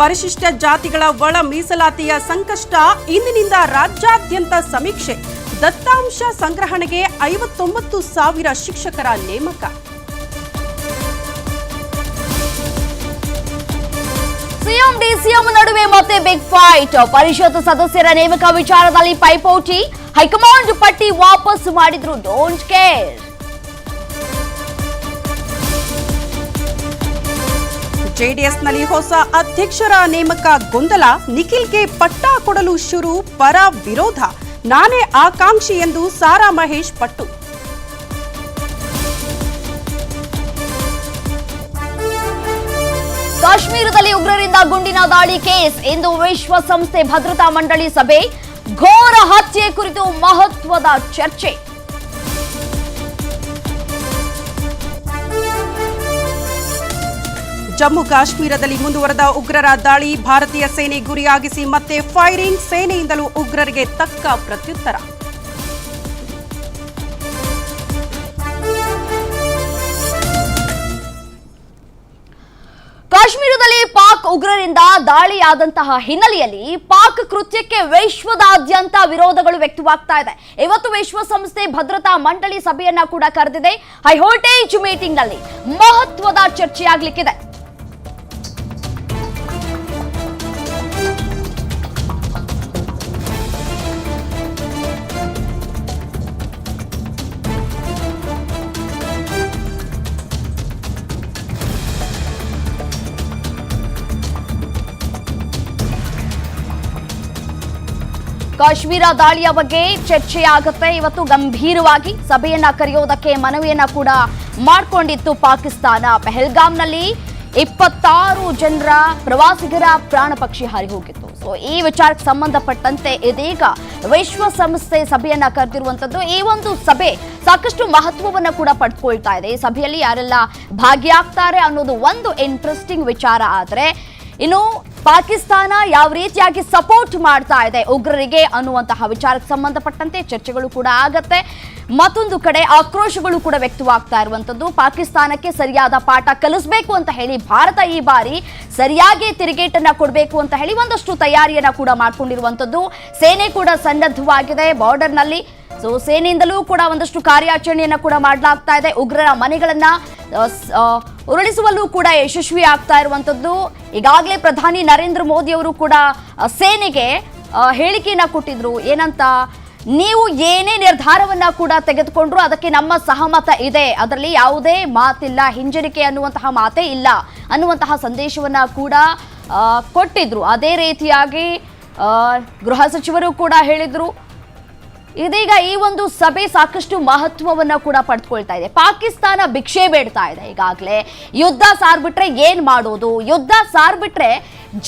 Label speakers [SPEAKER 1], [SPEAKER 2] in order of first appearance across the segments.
[SPEAKER 1] ಪರಿಶಿಷ್ಟ ಜಾತಿಗಳ ಒಳ ಮೀಸಲಾತಿಯ ಸಂಕಷ್ಟ ಇಂದಿನಿಂದ ರಾಜ್ಯಾದ್ಯಂತ ಸಮೀಕ್ಷೆ. ದತ್ತಾಂಶ ಸಂಗ್ರಹಣೆಗೆ ಐವತ್ತೊಂಬತ್ತು ಸಾವಿರ ಶಿಕ್ಷಕರ ನೇಮಕ.
[SPEAKER 2] ಸಿಎಂ ಡಿಸಿಎಂ ನಡುವೆ ಮತ್ತೆ ಬಿಗ್ ಫೈಟ್ ಪರಿಷತ್ ಸದಸ್ಯರ ನೇಮಕ ವಿಚಾರದಲ್ಲಿ ಪೈಪೋಟಿ. ಹೈಕಮಾಂಡ್ ಪಟ್ಟಿ ವಾಪಸ್ ಮಾಡಿದ್ರು ಡೋಂಟ್ ಕೇರ್
[SPEAKER 1] ಜೆಡಿಎಸ್ನಲ್ಲಿ ಹೊಸ ಅಧ್ಯಕ್ಷರ ನೇಮಕ ಗೊಂದಲ ನಿಖಿಲ್ಗೆ ಪಟ್ಟ ಕೊಡಲು ಶುರು ಪರ ವಿರೋಧ. ನಾನೇ ಆಕಾಂಕ್ಷಿ ಎಂದು ಸಾರಾ ಮಹೇಶ್ ಪಟ್ಟು.
[SPEAKER 2] ಕಾಶ್ಮೀರದಲ್ಲಿ ಉಗ್ರರಿಂದ ಗುಂಡಿನ ದಾಳಿ ಕೇಸ್ ಇಂದು ವಿಶ್ವಸಂಸ್ಥೆ ಭದ್ರತಾ ಮಂಡಳಿ ಸಭೆ. ಘೋರ ಹತ್ಯೆ ಕುರಿತು ಮಹತ್ವದ ಚರ್ಚೆ.
[SPEAKER 1] ಜಮ್ಮು ಕಾಶ್ಮೀರದಲ್ಲಿ ಮುಂದುವರೆದ ಉಗ್ರರ ದಾಳಿ, ಭಾರತೀಯ ಸೇನೆ ಗುರಿಯಾಗಿಸಿ ಮತ್ತೆ ಫೈರಿಂಗ್ ಸೇನೆಯಿಂದಲೂ ಉಗ್ರರಿಗೆ ತಕ್ಕ ಪ್ರತ್ಯುತ್ತರ.
[SPEAKER 2] ಕಾಶ್ಮೀರದಲ್ಲಿ ಪಾಕ್ ಉಗ್ರರಿಂದ ದಾಳಿಯಾದಂತಹ ಹಿನ್ನೆಲೆಯಲ್ಲಿ ಪಾಕ್ ಕೃತ್ಯಕ್ಕೆ ವಿಶ್ವದಾದ್ಯಂತ ವಿರೋಧಗಳು ವ್ಯಕ್ತವಾಗ್ತಾ ಇದೆ. ಇವತ್ತು ವಿಶ್ವಸಂಸ್ಥೆ ಭದ್ರತಾ ಮಂಡಳಿ ಸಭೆಯನ್ನ ಕೂಡ ಕರೆದಿದೆ. ಹೈವೋಲ್ಟೇಜ್ ಮೀಟಿಂಗ್ನಲ್ಲಿ ಮಹತ್ವದ ಚರ್ಚೆಯಾಗಲಿಕ್ಕಿದೆ. ಕಾಶ್ಮೀರ ದಾಳಿಯ ಬಗ್ಗೆ ಚರ್ಚೆಯಾಗುತ್ತೆ. ಇವತ್ತು ಗಂಭೀರವಾಗಿ ಸಭೆಯನ್ನ ಕರೆಯೋದಕ್ಕೆ ಮನವಿಯನ್ನ ಕೂಡ ಮಾಡಿಕೊಂಡಿತ್ತು ಪಾಕಿಸ್ತಾನ. ಪೆಹಲ್ಗಾಮ್ನಲ್ಲಿ ಇಪ್ಪತ್ತಾರು ಜನರ ಪ್ರವಾಸಿಗರ ಪ್ರಾಣ ಪಕ್ಷಿ ಹಾರಿ ಹೋಗಿತ್ತು. ಸೊ ಈ ವಿಚಾರಕ್ಕೆ ಸಂಬಂಧಪಟ್ಟಂತೆ ಇದೀಗ ವಿಶ್ವಸಂಸ್ಥೆ ಸಭೆಯನ್ನ ಕರೆದಿರುವಂತದ್ದು ಈ ಒಂದು ಸಭೆ ಸಾಕಷ್ಟು ಮಹತ್ವವನ್ನ ಕೂಡ ಪಡ್ಕೊಳ್ತಾ ಇದೆ. ಈ ಸಭೆಯಲ್ಲಿ ಯಾರೆಲ್ಲ ಭಾಗಿಯಾಗ್ತಾರೆ ಅನ್ನೋದು ಒಂದು ಇಂಟ್ರೆಸ್ಟಿಂಗ್ ವಿಚಾರ. ಆದ್ರೆ ಇನ್ನು ಪಾಕಿಸ್ತಾನ ಯಾವ ರೀತಿಯಾಗಿ ಸಪೋರ್ಟ್ ಮಾಡ್ತಾ ಇದೆ ಉಗ್ರರಿಗೆ ಅನ್ನುವಂತಹ ವಿಚಾರಕ್ಕೆ ಸಂಬಂಧಪಟ್ಟಂತೆ ಚರ್ಚೆಗಳು ಕೂಡ ಆಗತ್ತೆ. ಮತ್ತೊಂದು ಕಡೆ ಆಕ್ರೋಶಗಳು ಕೂಡ ವ್ಯಕ್ತವಾಗ್ತಾ ಇರುವಂತದ್ದು ಪಾಕಿಸ್ತಾನಕ್ಕೆ ಸರಿಯಾದ ಪಾಠ ಕಲಿಸಬೇಕು ಅಂತ ಹೇಳಿ ಭಾರತ ಈ ಬಾರಿ ಸರಿಯಾಗಿ ತಿರುಗೇಟನ್ನ ಕೊಡಬೇಕು ಅಂತ ಹೇಳಿ ಒಂದಷ್ಟು ತಯಾರಿಯನ್ನ ಕೂಡ ಮಾಡ್ಕೊಂಡಿರುವಂತದ್ದು ಸೇನೆ ಕೂಡ ಸನ್ನದ್ಧವಾಗಿದೆ. ಬಾರ್ಡರ್ನಲ್ಲಿ ಸೊ ಸೇನೆಯಿಂದಲೂ ಕೂಡ ಒಂದಷ್ಟು ಕಾರ್ಯಾಚರಣೆಯನ್ನು ಕೂಡ ಮಾಡಲಾಗ್ತಾ ಇದೆ. ಉಗ್ರರ ಮನೆಗಳನ್ನ ಉರುಳಿಸುವಲ್ಲೂ ಕೂಡ ಯಶಸ್ವಿ ಆಗ್ತಾ ಇರುವಂತದ್ದು. ಈಗಾಗಲೇ ಪ್ರಧಾನಿ ನರೇಂದ್ರ ಮೋದಿ ಅವರು ಕೂಡ ಸೇನೆಗೆ ಹೇಳಿಕೆಯನ್ನ ಕೊಟ್ಟಿದ್ರು. ಏನಂತ, ನೀವು ಏನೇ ನಿರ್ಧಾರವನ್ನ ಕೂಡ ತೆಗೆದುಕೊಂಡ್ರು ಅದಕ್ಕೆ ನಮ್ಮ ಸಹಮತ ಇದೆ. ಅದರಲ್ಲಿ ಯಾವುದೇ ಮಾತಿಲ್ಲ, ಹಿಂಜರಿಕೆ ಅನ್ನುವಂತಹ ಮಾತೇ ಇಲ್ಲ ಅನ್ನುವಂತಹ ಸಂದೇಶವನ್ನ ಕೂಡ ಕೊಟ್ಟಿದ್ರು. ಅದೇ ರೀತಿಯಾಗಿ ಗೃಹ ಸಚಿವರು ಕೂಡ ಹೇಳಿದ್ರು. ಇದೀಗ ಈ ಒಂದು ಸಭೆ ಸಾಕಷ್ಟು ಮಹತ್ವವನ್ನ ಕೂಡ ಪಡೆದುಕೊಳ್ತಾ ಇದೆ. ಪಾಕಿಸ್ತಾನ ಭಿಕ್ಷೆ ಬೇಡ್ತಾ ಇದೆ ಈಗಾಗಲೇ. ಯುದ್ಧ ಸಾರ್ಬಿಟ್ರೆ ಏನ್ ಮಾಡೋದು? ಯುದ್ಧ ಸಾರ್ಬಿಟ್ರೆ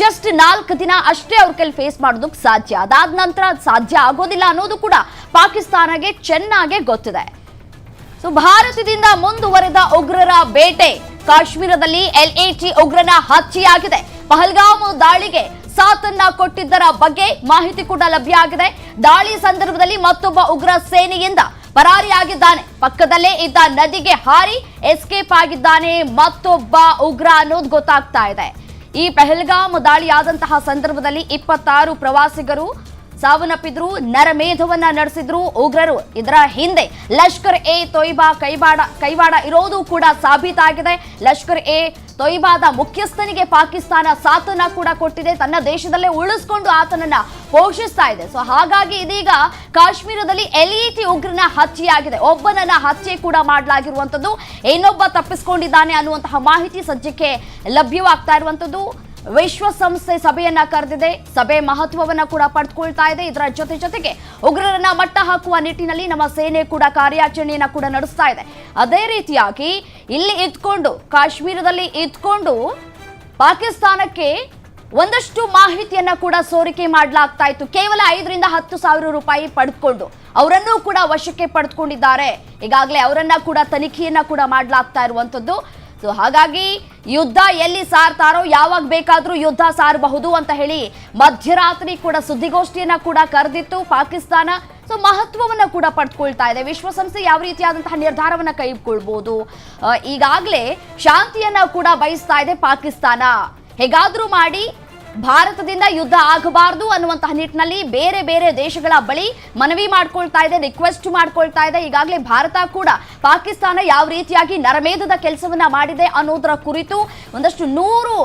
[SPEAKER 2] ಜಸ್ಟ್ ನಾಲ್ಕು ದಿನ ಅಷ್ಟೇ ಅವ್ರ ಕೈಲಿ ಫೇಸ್ ಮಾಡೋದಕ್ಕೆ ಸಾಧ್ಯ. ಅದಾದ ನಂತರ ಸಾಧ್ಯ ಆಗೋದಿಲ್ಲ ಅನ್ನೋದು ಕೂಡ ಪಾಕಿಸ್ತಾನಗೆ ಚೆನ್ನಾಗೆ ಗೊತ್ತಿದೆ. ಸೊ ಭಾರತದಿಂದ ಮುಂದುವರೆದ ಉಗ್ರರ ಬೇಟೆ. ಕಾಶ್ಮೀರದಲ್ಲಿ ಎಲ್ಎಟಿ ಉಗ್ರನ ಹತ್ಯೆಯಾಗಿದೆ. ಪಹಲ್ಗಾಮ್ ದಾಳಿಗೆ ಸಾಥನ್ನ ಕೊಟ್ಟಿದ್ದರ ಬಗ್ಗೆ ಮಾಹಿತಿ ಕೂಡ ಲಭ್ಯ ಆಗಿದೆ. ದಾಳಿ ಸಂದರ್ಭದಲ್ಲಿ ಮತ್ತೊಬ್ಬ ಉಗ್ರ ಸೇನೆಯಿಂದ ಪರಾರಿಯಾಗಿದ್ದಾನೆ. ಪಕ್ಕದಲ್ಲೇ ಇದ್ದ ನದಿಗೆ ಹಾರಿ ಎಸ್ಕೇಪ್ ಆಗಿದ್ದಾನೆ. ಮತ್ತೊಬ್ಬ ಉಗ್ರ ಅನ್ನೋದು ಗೊತ್ತಾಗ್ತಾ ಇದೆ. ಈ ಪೆಹಲ್ಗಾಮ್ ದಾಳಿಯಾದಂತಹ ಸಂದರ್ಭದಲ್ಲಿ ಇಪ್ಪತ್ತಾರು ಪ್ರವಾಸಿಗರು ಸಾವನ್ನಪ್ಪಿದ್ರು, ನರಮೇಧವನ್ನ ನಡೆಸಿದ್ರು. ಉಗ್ರರು ಇದರ ಹಿಂದೆ ಲಷ್ಕರ್ ಎ ತೊಯ್ಬಾ ಕೈವಾಡ ಕೈವಾಡ ಇರೋದು ಕೂಡ ಸಾಬೀತಾಗಿದೆ. ಲಷ್ಕರ್ ಎ ತೊಯ್ಬಾದ ಮುಖ್ಯಸ್ಥನಿಗೆ ಪಾಕಿಸ್ತಾನ ಸಾತನ ಕೂಡ ಕೊಟ್ಟಿದೆ. ತನ್ನ ದೇಶದಲ್ಲೇ ಉಳಿಸ್ಕೊಂಡು ಆತನನ್ನ ಪೋಷಿಸ್ತಾ ಇದೆ. ಸೊ ಹಾಗಾಗಿ ಇದೀಗ ಕಾಶ್ಮೀರದಲ್ಲಿ ಎಲಿಟಿ ಉಗ್ರನ ಹತ್ಯೆಯಾಗಿದೆ. ಒಬ್ಬನನ್ನ ಹತ್ಯೆ ಕೂಡ ಮಾಡಲಾಗಿರುವಂತದ್ದು ಇನ್ನೊಬ್ಬ ತಪ್ಪಿಸ್ಕೊಂಡಿದ್ದಾನೆ ಅನ್ನುವಂತಹ ಮಾಹಿತಿ ಸದ್ಯಕ್ಕೆ ಲಭ್ಯವಾಗ್ತಾ ಇರುವಂತದ್ದು ವಿಶ್ವಸಂಸ್ಥೆ ಸಭೆಯನ್ನ ಕರೆದಿದೆ. ಸಭೆ ಮಹತ್ವವನ್ನ ಕೂಡ ಪಡೆದುಕೊಳ್ತಾ ಇದೆ. ಇದರ ಜೊತೆ ಜೊತೆಗೆ ಉಗ್ರರನ್ನ ಮಟ್ಟ ಹಾಕುವ ನಿಟ್ಟಿನಲ್ಲಿ ನಮ್ಮ ಸೇನೆ ಕೂಡ ಕಾರ್ಯಾಚರಣೆಯನ್ನ ಕೂಡ ನಡೆಸ್ತಾ ಇದೆ. ಅದೇ ರೀತಿಯಾಗಿ ಇಲ್ಲಿ ಇದ್ಕೊಂಡು, ಕಾಶ್ಮೀರದಲ್ಲಿ ಇದ್ಕೊಂಡು ಪಾಕಿಸ್ತಾನಕ್ಕೆ ಒಂದಷ್ಟು ಮಾಹಿತಿಯನ್ನ ಕೂಡ ಸೋರಿಕೆ ಮಾಡಲಾಗ್ತಾ ಇತ್ತು. ಕೇವಲ ಐದರಿಂದ ಹತ್ತು ಸಾವಿರ ರೂಪಾಯಿ ಪಡೆದುಕೊಂಡು ಅವರನ್ನು ಕೂಡ ವಶಕ್ಕೆ ಪಡೆದುಕೊಂಡಿದ್ದಾರೆ ಈಗಾಗಲೇ ಅವರನ್ನ ಕೂಡ ತನಿಖೆಯನ್ನ ಕೂಡ ಮಾಡಲಾಗ್ತಾ ಇರುವಂತದ್ದು. ಸೊ ಹಾಗಾಗಿ ಯುದ್ಧ ಎಲ್ಲಿ ಸಾರ್ತಾರೋ ಯಾವಾಗ ಬೇಕಾದರೂ ಯುದ್ಧ ಸಾರಬಹುದು ಅಂತ ಹೇಳಿ ಮಧ್ಯರಾತ್ರಿ ಕೂಡ ಸುದ್ದಿಗೋಷ್ಠಿಯನ್ನ ಕೂಡ ಕರೆದಿತ್ತು ಪಾಕಿಸ್ತಾನ. ಸೊ ಮಹತ್ವವನ್ನ ಕೂಡ ಪಡ್ಕೊಳ್ತಾ ಇದೆ. ವಿಶ್ವಸಂಸ್ಥೆ ಯಾವ ರೀತಿಯಾದಂತಹ ನಿರ್ಧಾರವನ್ನ ಕೈಗೊಳ್ಬಹುದು ಆ, ಈಗಾಗಲೇ ಶಾಂತಿಯನ್ನ ಕೂಡ ಬಯಸ್ತಾ ಇದೆ ಪಾಕಿಸ್ತಾನ. ಹೇಗಾದರೂ ಮಾಡಿ ಭಾರತದಿಂದ ಯುದ್ಧ ಆಗಬಾರದು ಅನ್ನುವಂತಹ ನಿಟ್ಟಿನಲ್ಲಿ ಬೇರೆ ಬೇರೆ ದೇಶಗಳ ಬಳಿ ಮನವಿ ಮಾಡ್ಕೊಳ್ತಾ ಇದೆ ರಿಕ್ವೆಸ್ಟ್ ಮಾಡ್ಕೊಳ್ತಾ ಇದೆ. ಈಗಾಗಲೇ ಭಾರತ ಕೂಡ ಪಾಕಿಸ್ತಾನ ಯಾವ ರೀತಿಯಾಗಿ ನರಮೇಧದ ಕೆಲಸವನ್ನ ಮಾಡಿದೆ ಅನ್ನೋದರ ಕುರಿತು ಒಂದಷ್ಟು ನೂರು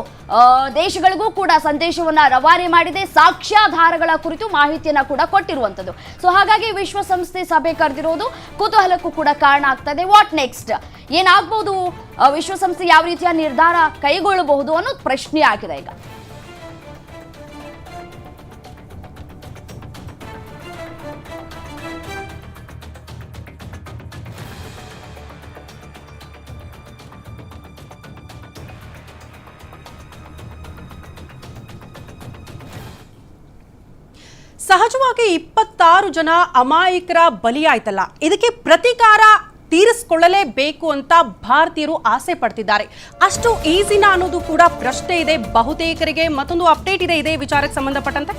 [SPEAKER 2] ದೇಶಗಳಿಗೂ ಕೂಡ ಸಂದೇಶವನ್ನ ರವಾನೆ ಮಾಡಿದೆ. ಸಾಕ್ಷ್ಯಾಧಾರಗಳ ಕುರಿತು ಮಾಹಿತಿಯನ್ನ ಕೂಡ ಕೊಟ್ಟಿರುವಂತದ್ದು ಸೊ ಹಾಗಾಗಿ ವಿಶ್ವಸಂಸ್ಥೆ ಸಭೆ ಕರೆದಿರೋದು ಕುತೂಹಲಕ್ಕೂ ಕೂಡ ಕಾರಣ ಆಗ್ತಾ ಇದೆ ವಾಟ್ ನೆಕ್ಸ್ಟ್ ಏನಾಗ್ಬೋದು ವಿಶ್ವಸಂಸ್ಥೆ ಯಾವ ರೀತಿಯ ನಿರ್ಧಾರ ಕೈಗೊಳ್ಳಬಹುದು ಅನ್ನೋದು ಪ್ರಶ್ನೆ ಆಗಿದೆ ಈಗ.
[SPEAKER 1] ಸಹಜವಾಗಿ ಇಪ್ಪತ್ತಾರು ಜನ ಅಮಾಯಕರ ಬಲಿಯಾಯ್ತಲ್ಲ. ಇದಕ್ಕೆ ಪ್ರತಿಕಾರ ತೀರಿಸಿಕೊಳ್ಳಲೇಬೇಕು ಅಂತ ಭಾರತೀಯರು ಆಸೆ ಪಡ್ತಿದ್ದಾರೆ. ಅಷ್ಟು ಈಸಿನ ಅನ್ನೋದು ಕೂಡ ಪ್ರಶ್ನೆ ಇದೆ. ಬಹುತೇಕರಿಗೆ ಮತ್ತೊಂದು ಅಪ್ಡೇಟ್ ಇದೆ. ಇದೇ ವಿಚಾರಕ್ಕೆ ಸಂಬಂಧಪಟ್ಟಂತೆ.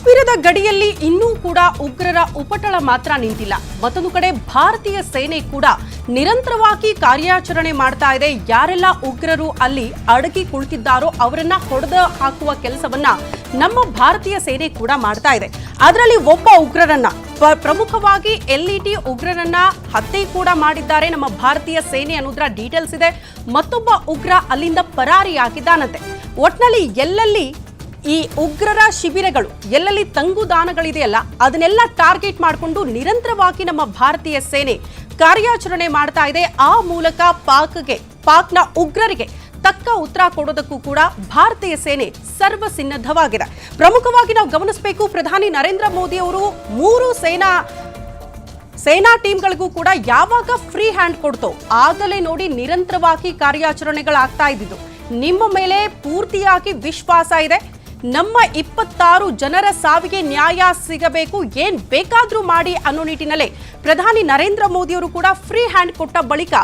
[SPEAKER 1] ಕಾಶ್ಮೀರದ ಗಡಿಯಲ್ಲಿ ಇನ್ನೂ ಕೂಡ ಉಗ್ರರ ಉಪಟಳ ಮಾತ್ರ ನಿಂತಿಲ್ಲ. ಮತ್ತೊಂದು ಕಡೆ ಭಾರತೀಯ ಸೇನೆ ಕೂಡ ನಿರಂತರವಾಗಿ ಕಾರ್ಯಾಚರಣೆ ಮಾಡ್ತಾ ಇದೆ. ಯಾರೆಲ್ಲ ಉಗ್ರರು ಅಲ್ಲಿ ಅಡಗಿ ಕುಳಿತಿದ್ದಾರೋ ಅವರನ್ನ ಹೊಡೆದ ಹಾಕುವ ಕೆಲಸವನ್ನ ನಮ್ಮ ಭಾರತೀಯ ಸೇನೆ ಕೂಡ ಮಾಡ್ತಾ ಇದೆ. ಅದರಲ್ಲಿ ಒಬ್ಬ ಉಗ್ರರನ್ನ ಪ್ರಮುಖವಾಗಿ ಎಲ್ಇಟಿ ಉಗ್ರರನ್ನ ಹತ್ಯೆ ಕೂಡ ಮಾಡಿದ್ದಾರೆ. ನಮ್ಮ ಭಾರತೀಯ ಸೇನೆ ಅನ್ನೋದ್ರ ಡೀಟೇಲ್ಸ್ ಇದೆ. ಮತ್ತೊಬ್ಬ ಉಗ್ರ ಅಲ್ಲಿಂದ ಪರಾರಿಯಾಗಿದ್ದಾನಂತೆ. ಒಟ್ನಲ್ಲಿ ಎಲ್ಲೆಲ್ಲಿ ಈ ಉಗ್ರರ ಶಿಬಿರಗಳು ಎಲ್ಲೆಲ್ಲಿ ತಂಗುದಾನಗಳಿದೆಯಲ್ಲ ಅದನ್ನೆಲ್ಲ ಟಾರ್ಗೆಟ್ ಮಾಡಿಕೊಂಡು ನಿರಂತರವಾಗಿ ನಮ್ಮ ಭಾರತೀಯ ಸೇನೆ ಕಾರ್ಯಾಚರಣೆ ಮಾಡ್ತಾ ಇದೆ. ಆ ಮೂಲಕ ಪಾಕ್ಗೆ, ಪಾಕ್ನ ಉಗ್ರರಿಗೆ ತಕ್ಕ ಉತ್ತರ ಕೊಡೋದಕ್ಕೂ ಕೂಡ ಭಾರತೀಯ ಸೇನೆ ಸರ್ವಸಿನ್ನದ್ಧವಾಗಿದೆ. ಪ್ರಮುಖವಾಗಿ ನಾವು ಗಮನಿಸಬೇಕು, ಪ್ರಧಾನಿ ನರೇಂದ್ರ ಮೋದಿ ಅವರು ಮೂರು ಸೇನಾ ಸೇನಾ ಟೀಮ್ಗಳಿಗೂ ಕೂಡ ಯಾವಾಗ ಫ್ರೀ ಹ್ಯಾಂಡ್ ಕೊಡ್ತೋ ಆಗಲೇ ನೋಡಿ ನಿರಂತರವಾಗಿ ಕಾರ್ಯಾಚರಣೆಗಳಾಗ್ತಾ ಇದ್ದಿದ್ದು. ನಿಮ್ಮ ಮೇಲೆ ಪೂರ್ತಿಯಾಗಿ ವಿಶ್ವಾಸ ಇದೆ. ನಮ್ಮ ಇಪ್ಪತ್ತಾರು ಜನರ ಸಾವಿಗೆ ನ್ಯಾಯ ಸಿಗಬೇಕು, ಏನ್ ಬೇಕಾದ್ರೂ ಮಾಡಿ ಅನ್ನೋ ನಿಟ್ಟಿನಲ್ಲಿ ಪ್ರಧಾನಿ ನರೇಂದ್ರ ಮೋದಿಯವರು ಕೂಡ ಫ್ರೀ ಹ್ಯಾಂಡ್ ಕೊಟ್ಟ ಬಳಿಕ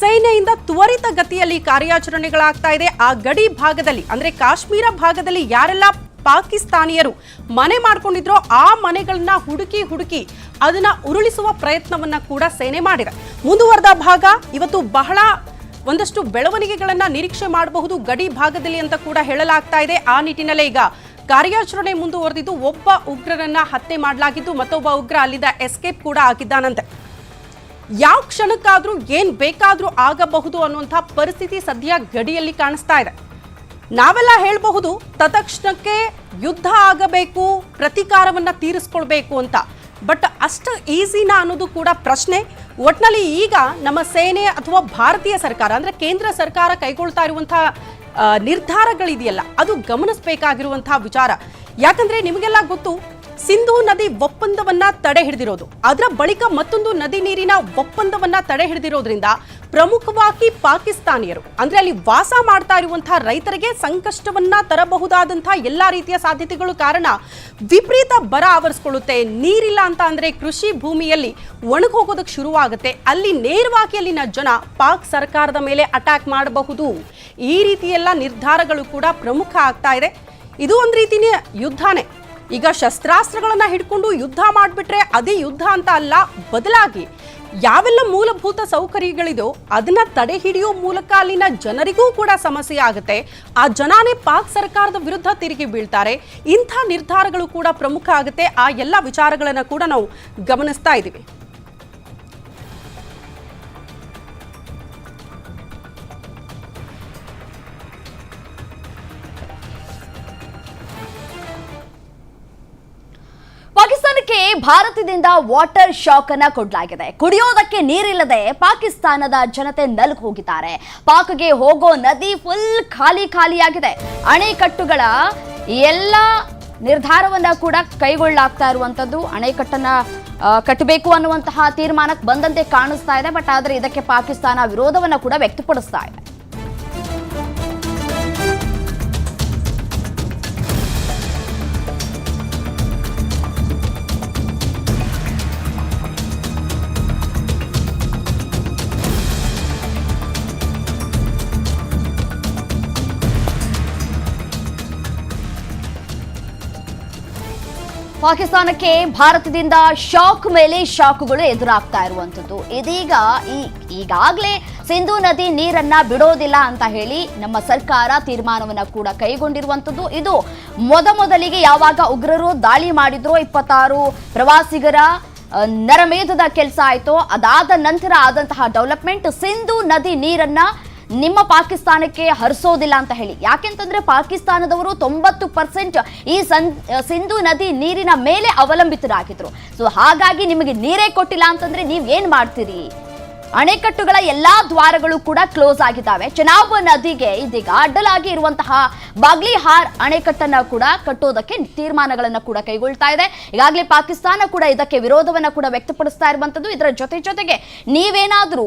[SPEAKER 1] ಸೇನೆಯಿಂದ ತ್ವರಿತ ಗತಿಯಲ್ಲಿ ಕಾರ್ಯಾಚರಣೆಗಳಾಗ್ತಾ ಇದೆ. ಆ ಗಡಿ ಭಾಗದಲ್ಲಿ, ಅಂದ್ರೆ ಕಾಶ್ಮೀರ ಭಾಗದಲ್ಲಿ ಯಾರೆಲ್ಲ ಪಾಕಿಸ್ತಾನಿಯರು ಮನೆ ಮಾಡ್ಕೊಂಡಿದ್ರೋ ಆ ಮನೆಗಳನ್ನ ಹುಡುಕಿ ಹುಡುಕಿ ಅದನ್ನ ಉರುಳಿಸುವ ಪ್ರಯತ್ನವನ್ನ ಕೂಡ ಸೇನೆ ಮಾಡಿದೆ. ಮುಂದುವರೆದ ಭಾಗ, ಇವತ್ತು ಬಹಳ ಒಂದಷ್ಟು ಬೆಳವಣಿಗೆಗಳನ್ನು ನಿರೀಕ್ಷೆ ಮಾಡಬಹುದು ಗಡಿ ಭಾಗದಲ್ಲಿ ಅಂತ ಕೂಡ ಹೇಳಲಾಗ್ತಾ ಇದೆ. ಆ ನಿಟ್ಟಿನಲ್ಲೇ ಈಗ ಕಾರ್ಯಾಚರಣೆ ಮುಂದುವರೆದಿದ್ದು ಒಬ್ಬ ಉಗ್ರರನ್ನ ಹತ್ಯೆ ಮಾಡಲಾಗಿದ್ದು ಮತ್ತೊಬ್ಬ ಉಗ್ರ ಅಲ್ಲಿದ್ದ ಎಸ್ಕೇಪ್ ಕೂಡ ಆಗಿದ್ದಾನಂತೆ. ಯಾವ ಕ್ಷಣಕ್ಕಾದರೂ ಏನ್ ಬೇಕಾದರೂ ಆಗಬಹುದು ಅನ್ನುವಂಥ ಪರಿಸ್ಥಿತಿ ಸದ್ಯ ಗಡಿಯಲ್ಲಿ ಕಾಣಿಸ್ತಾ ಇದೆ. ನಾವೆಲ್ಲ ಹೇಳಬಹುದು ತತ್ಕ್ಷಣಕ್ಕೆ ಯುದ್ಧ ಆಗಬೇಕು, ಪ್ರತಿಕಾರವನ್ನ ತೀರಿಸ್ಕೊಳ್ಬೇಕು ಅಂತ. ಬಟ್ ಅಷ್ಟು ಈಸಿನ ಅನ್ನೋದು ಕೂಡ ಪ್ರಶ್ನೆ. ಒಟ್ನಲ್ಲಿ ಈಗ ನಮ್ಮ ಸೇನೆ ಅಥವಾ ಭಾರತೀಯ ಸರ್ಕಾರ ಅಂದರೆ ಕೇಂದ್ರ ಸರ್ಕಾರ ಕೈಗೊಳ್ತಾ ಇರುವಂತಹ ಆ, ನಿರ್ಧಾರಗಳಿದೆಯಲ್ಲ ಅದು ಗಮನಿಸಬೇಕಾಗಿರುವಂತಹ ವಿಚಾರ. ಯಾಕಂದ್ರೆ ನಿಮಗೆಲ್ಲ ಗೊತ್ತು ಸಿಂಧೂ ನದಿ ಒಪ್ಪಂದವನ್ನ ತಡೆ ಹಿಡಿದಿರೋದು. ಅದರ ಬಳಿಕ ಮತ್ತೊಂದು ನದಿ ನೀರಿನ ಒಪ್ಪಂದವನ್ನ ತಡೆ ಹಿಡಿದಿರೋದ್ರಿಂದ ಪ್ರಮುಖವಾಗಿ ಪಾಕಿಸ್ತಾನಿಯರು, ಅಂದ್ರೆ ಅಲ್ಲಿ ವಾಸ ಮಾಡ್ತಾ ಇರುವಂತಹ ರೈತರಿಗೆ ಸಂಕಷ್ಟವನ್ನ ತರಬಹುದಾದಂತಹ ಎಲ್ಲಾ ರೀತಿಯ ಸಾಧ್ಯತೆಗಳು ಕಾರಣ ವಿಪರೀತ ಬರ ಆವರಿಸ್ಕೊಳ್ಳುತ್ತೆ. ನೀರಿಲ್ಲ ಅಂತ ಅಂದ್ರೆ ಕೃಷಿ ಭೂಮಿಯಲ್ಲಿ ಒಣಗೋಗೋದಕ್ಕೆ ಶುರುವಾಗುತ್ತೆ. ಅಲ್ಲಿ ನೇರವಾಗಿ ಅಲ್ಲಿನ ಜನ ಪಾಕ್ ಸರ್ಕಾರದ ಮೇಲೆ ಅಟ್ಯಾಕ್ ಮಾಡಬಹುದು. ಈ ರೀತಿಯೆಲ್ಲ ನಿರ್ಧಾರಗಳು ಕೂಡ ಪ್ರಮುಖ ಆಗ್ತಾ ಇದೆ. ಇದು ಒಂದು ರೀತಿಯ ಯುದ್ಧನೇ. ಈಗ ಶಸ್ತ್ರಾಸ್ತ್ರಗಳನ್ನ ಹಿಡ್ಕೊಂಡು ಯುದ್ಧ ಮಾಡಿಬಿಟ್ರೆ ಅದೇ ಯುದ್ಧ ಅಂತ ಅಲ್ಲ, ಬದಲಾಗಿ ಯಾವೆಲ್ಲ ಮೂಲಭೂತ ಸೌಕರ್ಯಗಳಿದೋ ಅದನ್ನ ತಡೆ ಹಿಡಿಯೋ ಮೂಲಕ ಅಲ್ಲಿನ ಜನರಿಗೂ ಕೂಡ ಸಮಸ್ಯೆ ಆಗುತ್ತೆ. ಆ ಜನಾನೇ ಪಾಕ್ ಸರ್ಕಾರದ ವಿರುದ್ಧ ತಿರುಗಿ ಬೀಳ್ತಾರೆ. ಇಂಥ ನಿರ್ಧಾರಗಳು ಕೂಡ ಪ್ರಮುಖ ಆಗುತ್ತೆ. ಆ ಎಲ್ಲ ವಿಚಾರಗಳನ್ನು ಕೂಡ ನಾವು ಗಮನಿಸ್ತಾ ಇದ್ದೀವಿ.
[SPEAKER 2] ಪಾಕಿಸ್ತಾನಕ್ಕೆ ಭಾರತದಿಂದ ವಾಟರ್ ಶಾಕ್ ಅನ್ನ ಕೊಡಲಾಗಿದೆ. ಕುಡಿಯೋದಕ್ಕೆ ನೀರಿಲ್ಲದೆ ಪಾಕಿಸ್ತಾನದ ಜನತೆ ನಲುಗ್ ಹೋಗಿದ್ದಾರೆ. ಪಾಕ್ಗೆ ಹೋಗೋ ನದಿ ಫುಲ್ ಖಾಲಿ ಖಾಲಿಯಾಗಿದೆ. ಅಣೆಕಟ್ಟುಗಳ ಎಲ್ಲ ನಿರ್ಧಾರವನ್ನ ಕೂಡ ಕೈಗೊಳ್ಳಲಾಗ್ತಾ ಇರುವಂತದ್ದು. ಅಣೆಕಟ್ಟನ್ನ ಕಟ್ಟಬೇಕು ಅನ್ನುವಂತಹ ತೀರ್ಮಾನಕ್ಕೆ ಬಂದಂತೆ ಕಾಣಿಸ್ತಾ ಇದೆ. ಬಟ್ ಆದ್ರೆ ಇದಕ್ಕೆ ಪಾಕಿಸ್ತಾನ ವಿರೋಧವನ್ನ ಕೂಡ ವ್ಯಕ್ತಪಡಿಸ್ತಾ ಇದೆ. ಪಾಕಿಸ್ತಾನಕ್ಕೆ ಭಾರತದಿಂದ ಶಾಕ್ ಮೇಲೆ ಶಾಕ್ಗಳು ಎದುರಾಗ್ತಾ ಇರುವಂತದ್ದು ಇದೀಗ ಈ ಈಗಾಗಲೇ ಸಿಂಧೂ ನದಿ ನೀರನ್ನ ಬಿಡೋದಿಲ್ಲ ಅಂತ ಹೇಳಿ ನಮ್ಮ ಸರ್ಕಾರ ತೀರ್ಮಾನವನ್ನ ಕೂಡ ಕೈಗೊಂಡಿರುವಂತದ್ದು ಇದು ಮೊದಮೊದಲಿಗೆ ಯಾವಾಗ ಉಗ್ರರು ದಾಳಿ ಮಾಡಿದ್ರು ಇಪ್ಪತ್ತಾರು ಪ್ರವಾಸಿಗರ ನರಮೇಧದ ಕೆಲಸ ಆಯಿತು. ಅದಾದ ನಂತರ ಆದಂತಹ ಡೆವಲಪ್ಮೆಂಟ್ ಸಿಂಧೂ ನದಿ ನೀರನ್ನ ನಿಮ್ಮ ಪಾಕಿಸ್ತಾನಕ್ಕೆ ಹರಿಸೋದಿಲ್ಲ ಅಂತ ಹೇಳಿ. ಯಾಕೆಂತಂದ್ರೆ ಪಾಕಿಸ್ತಾನದವರು ತೊಂಬತ್ತು ಪರ್ಸೆಂಟ್ ಈ ಸನ್ ಸಿಂಧು ನದಿ ನೀರಿನ ಮೇಲೆ ಅವಲಂಬಿತರಾಗಿದ್ರು. ಸೊ ಹಾಗಾಗಿ ನಿಮಗೆ ನೀರೇ ಕೊಟ್ಟಿಲ್ಲ ಅಂತಂದ್ರೆ ನೀವು ಏನ್ ಮಾಡ್ತೀರಿ? ಅಣೆಕಟ್ಟುಗಳ ಎಲ್ಲಾ ದ್ವಾರಗಳು ಕೂಡ ಕ್ಲೋಸ್ ಆಗಿದ್ದಾವೆ. ಚೆನಾಬ್ ನದಿಗೆ ಇದೀಗ ಅಡ್ಡಲಾಗಿ ಇರುವಂತಹ ಬಾಗ್ಲಿಹಾರ್ ಅಣೆಕಟ್ಟನ್ನ ಕೂಡ ಕಟ್ಟೋದಕ್ಕೆ ತೀರ್ಮಾನಗಳನ್ನ ಕೂಡ ಕೈಗೊಳ್ತಾ ಇದೆ. ಈಗಾಗಲೇ ಪಾಕಿಸ್ತಾನ ಕೂಡ ಇದಕ್ಕೆ ವಿರೋಧವನ್ನ ಕೂಡ ವ್ಯಕ್ತಪಡಿಸ್ತಾ ಇರುವಂತದ್ದು. ಇದರ ಜೊತೆ ಜೊತೆಗೆ ನೀವೇನಾದ್ರೂ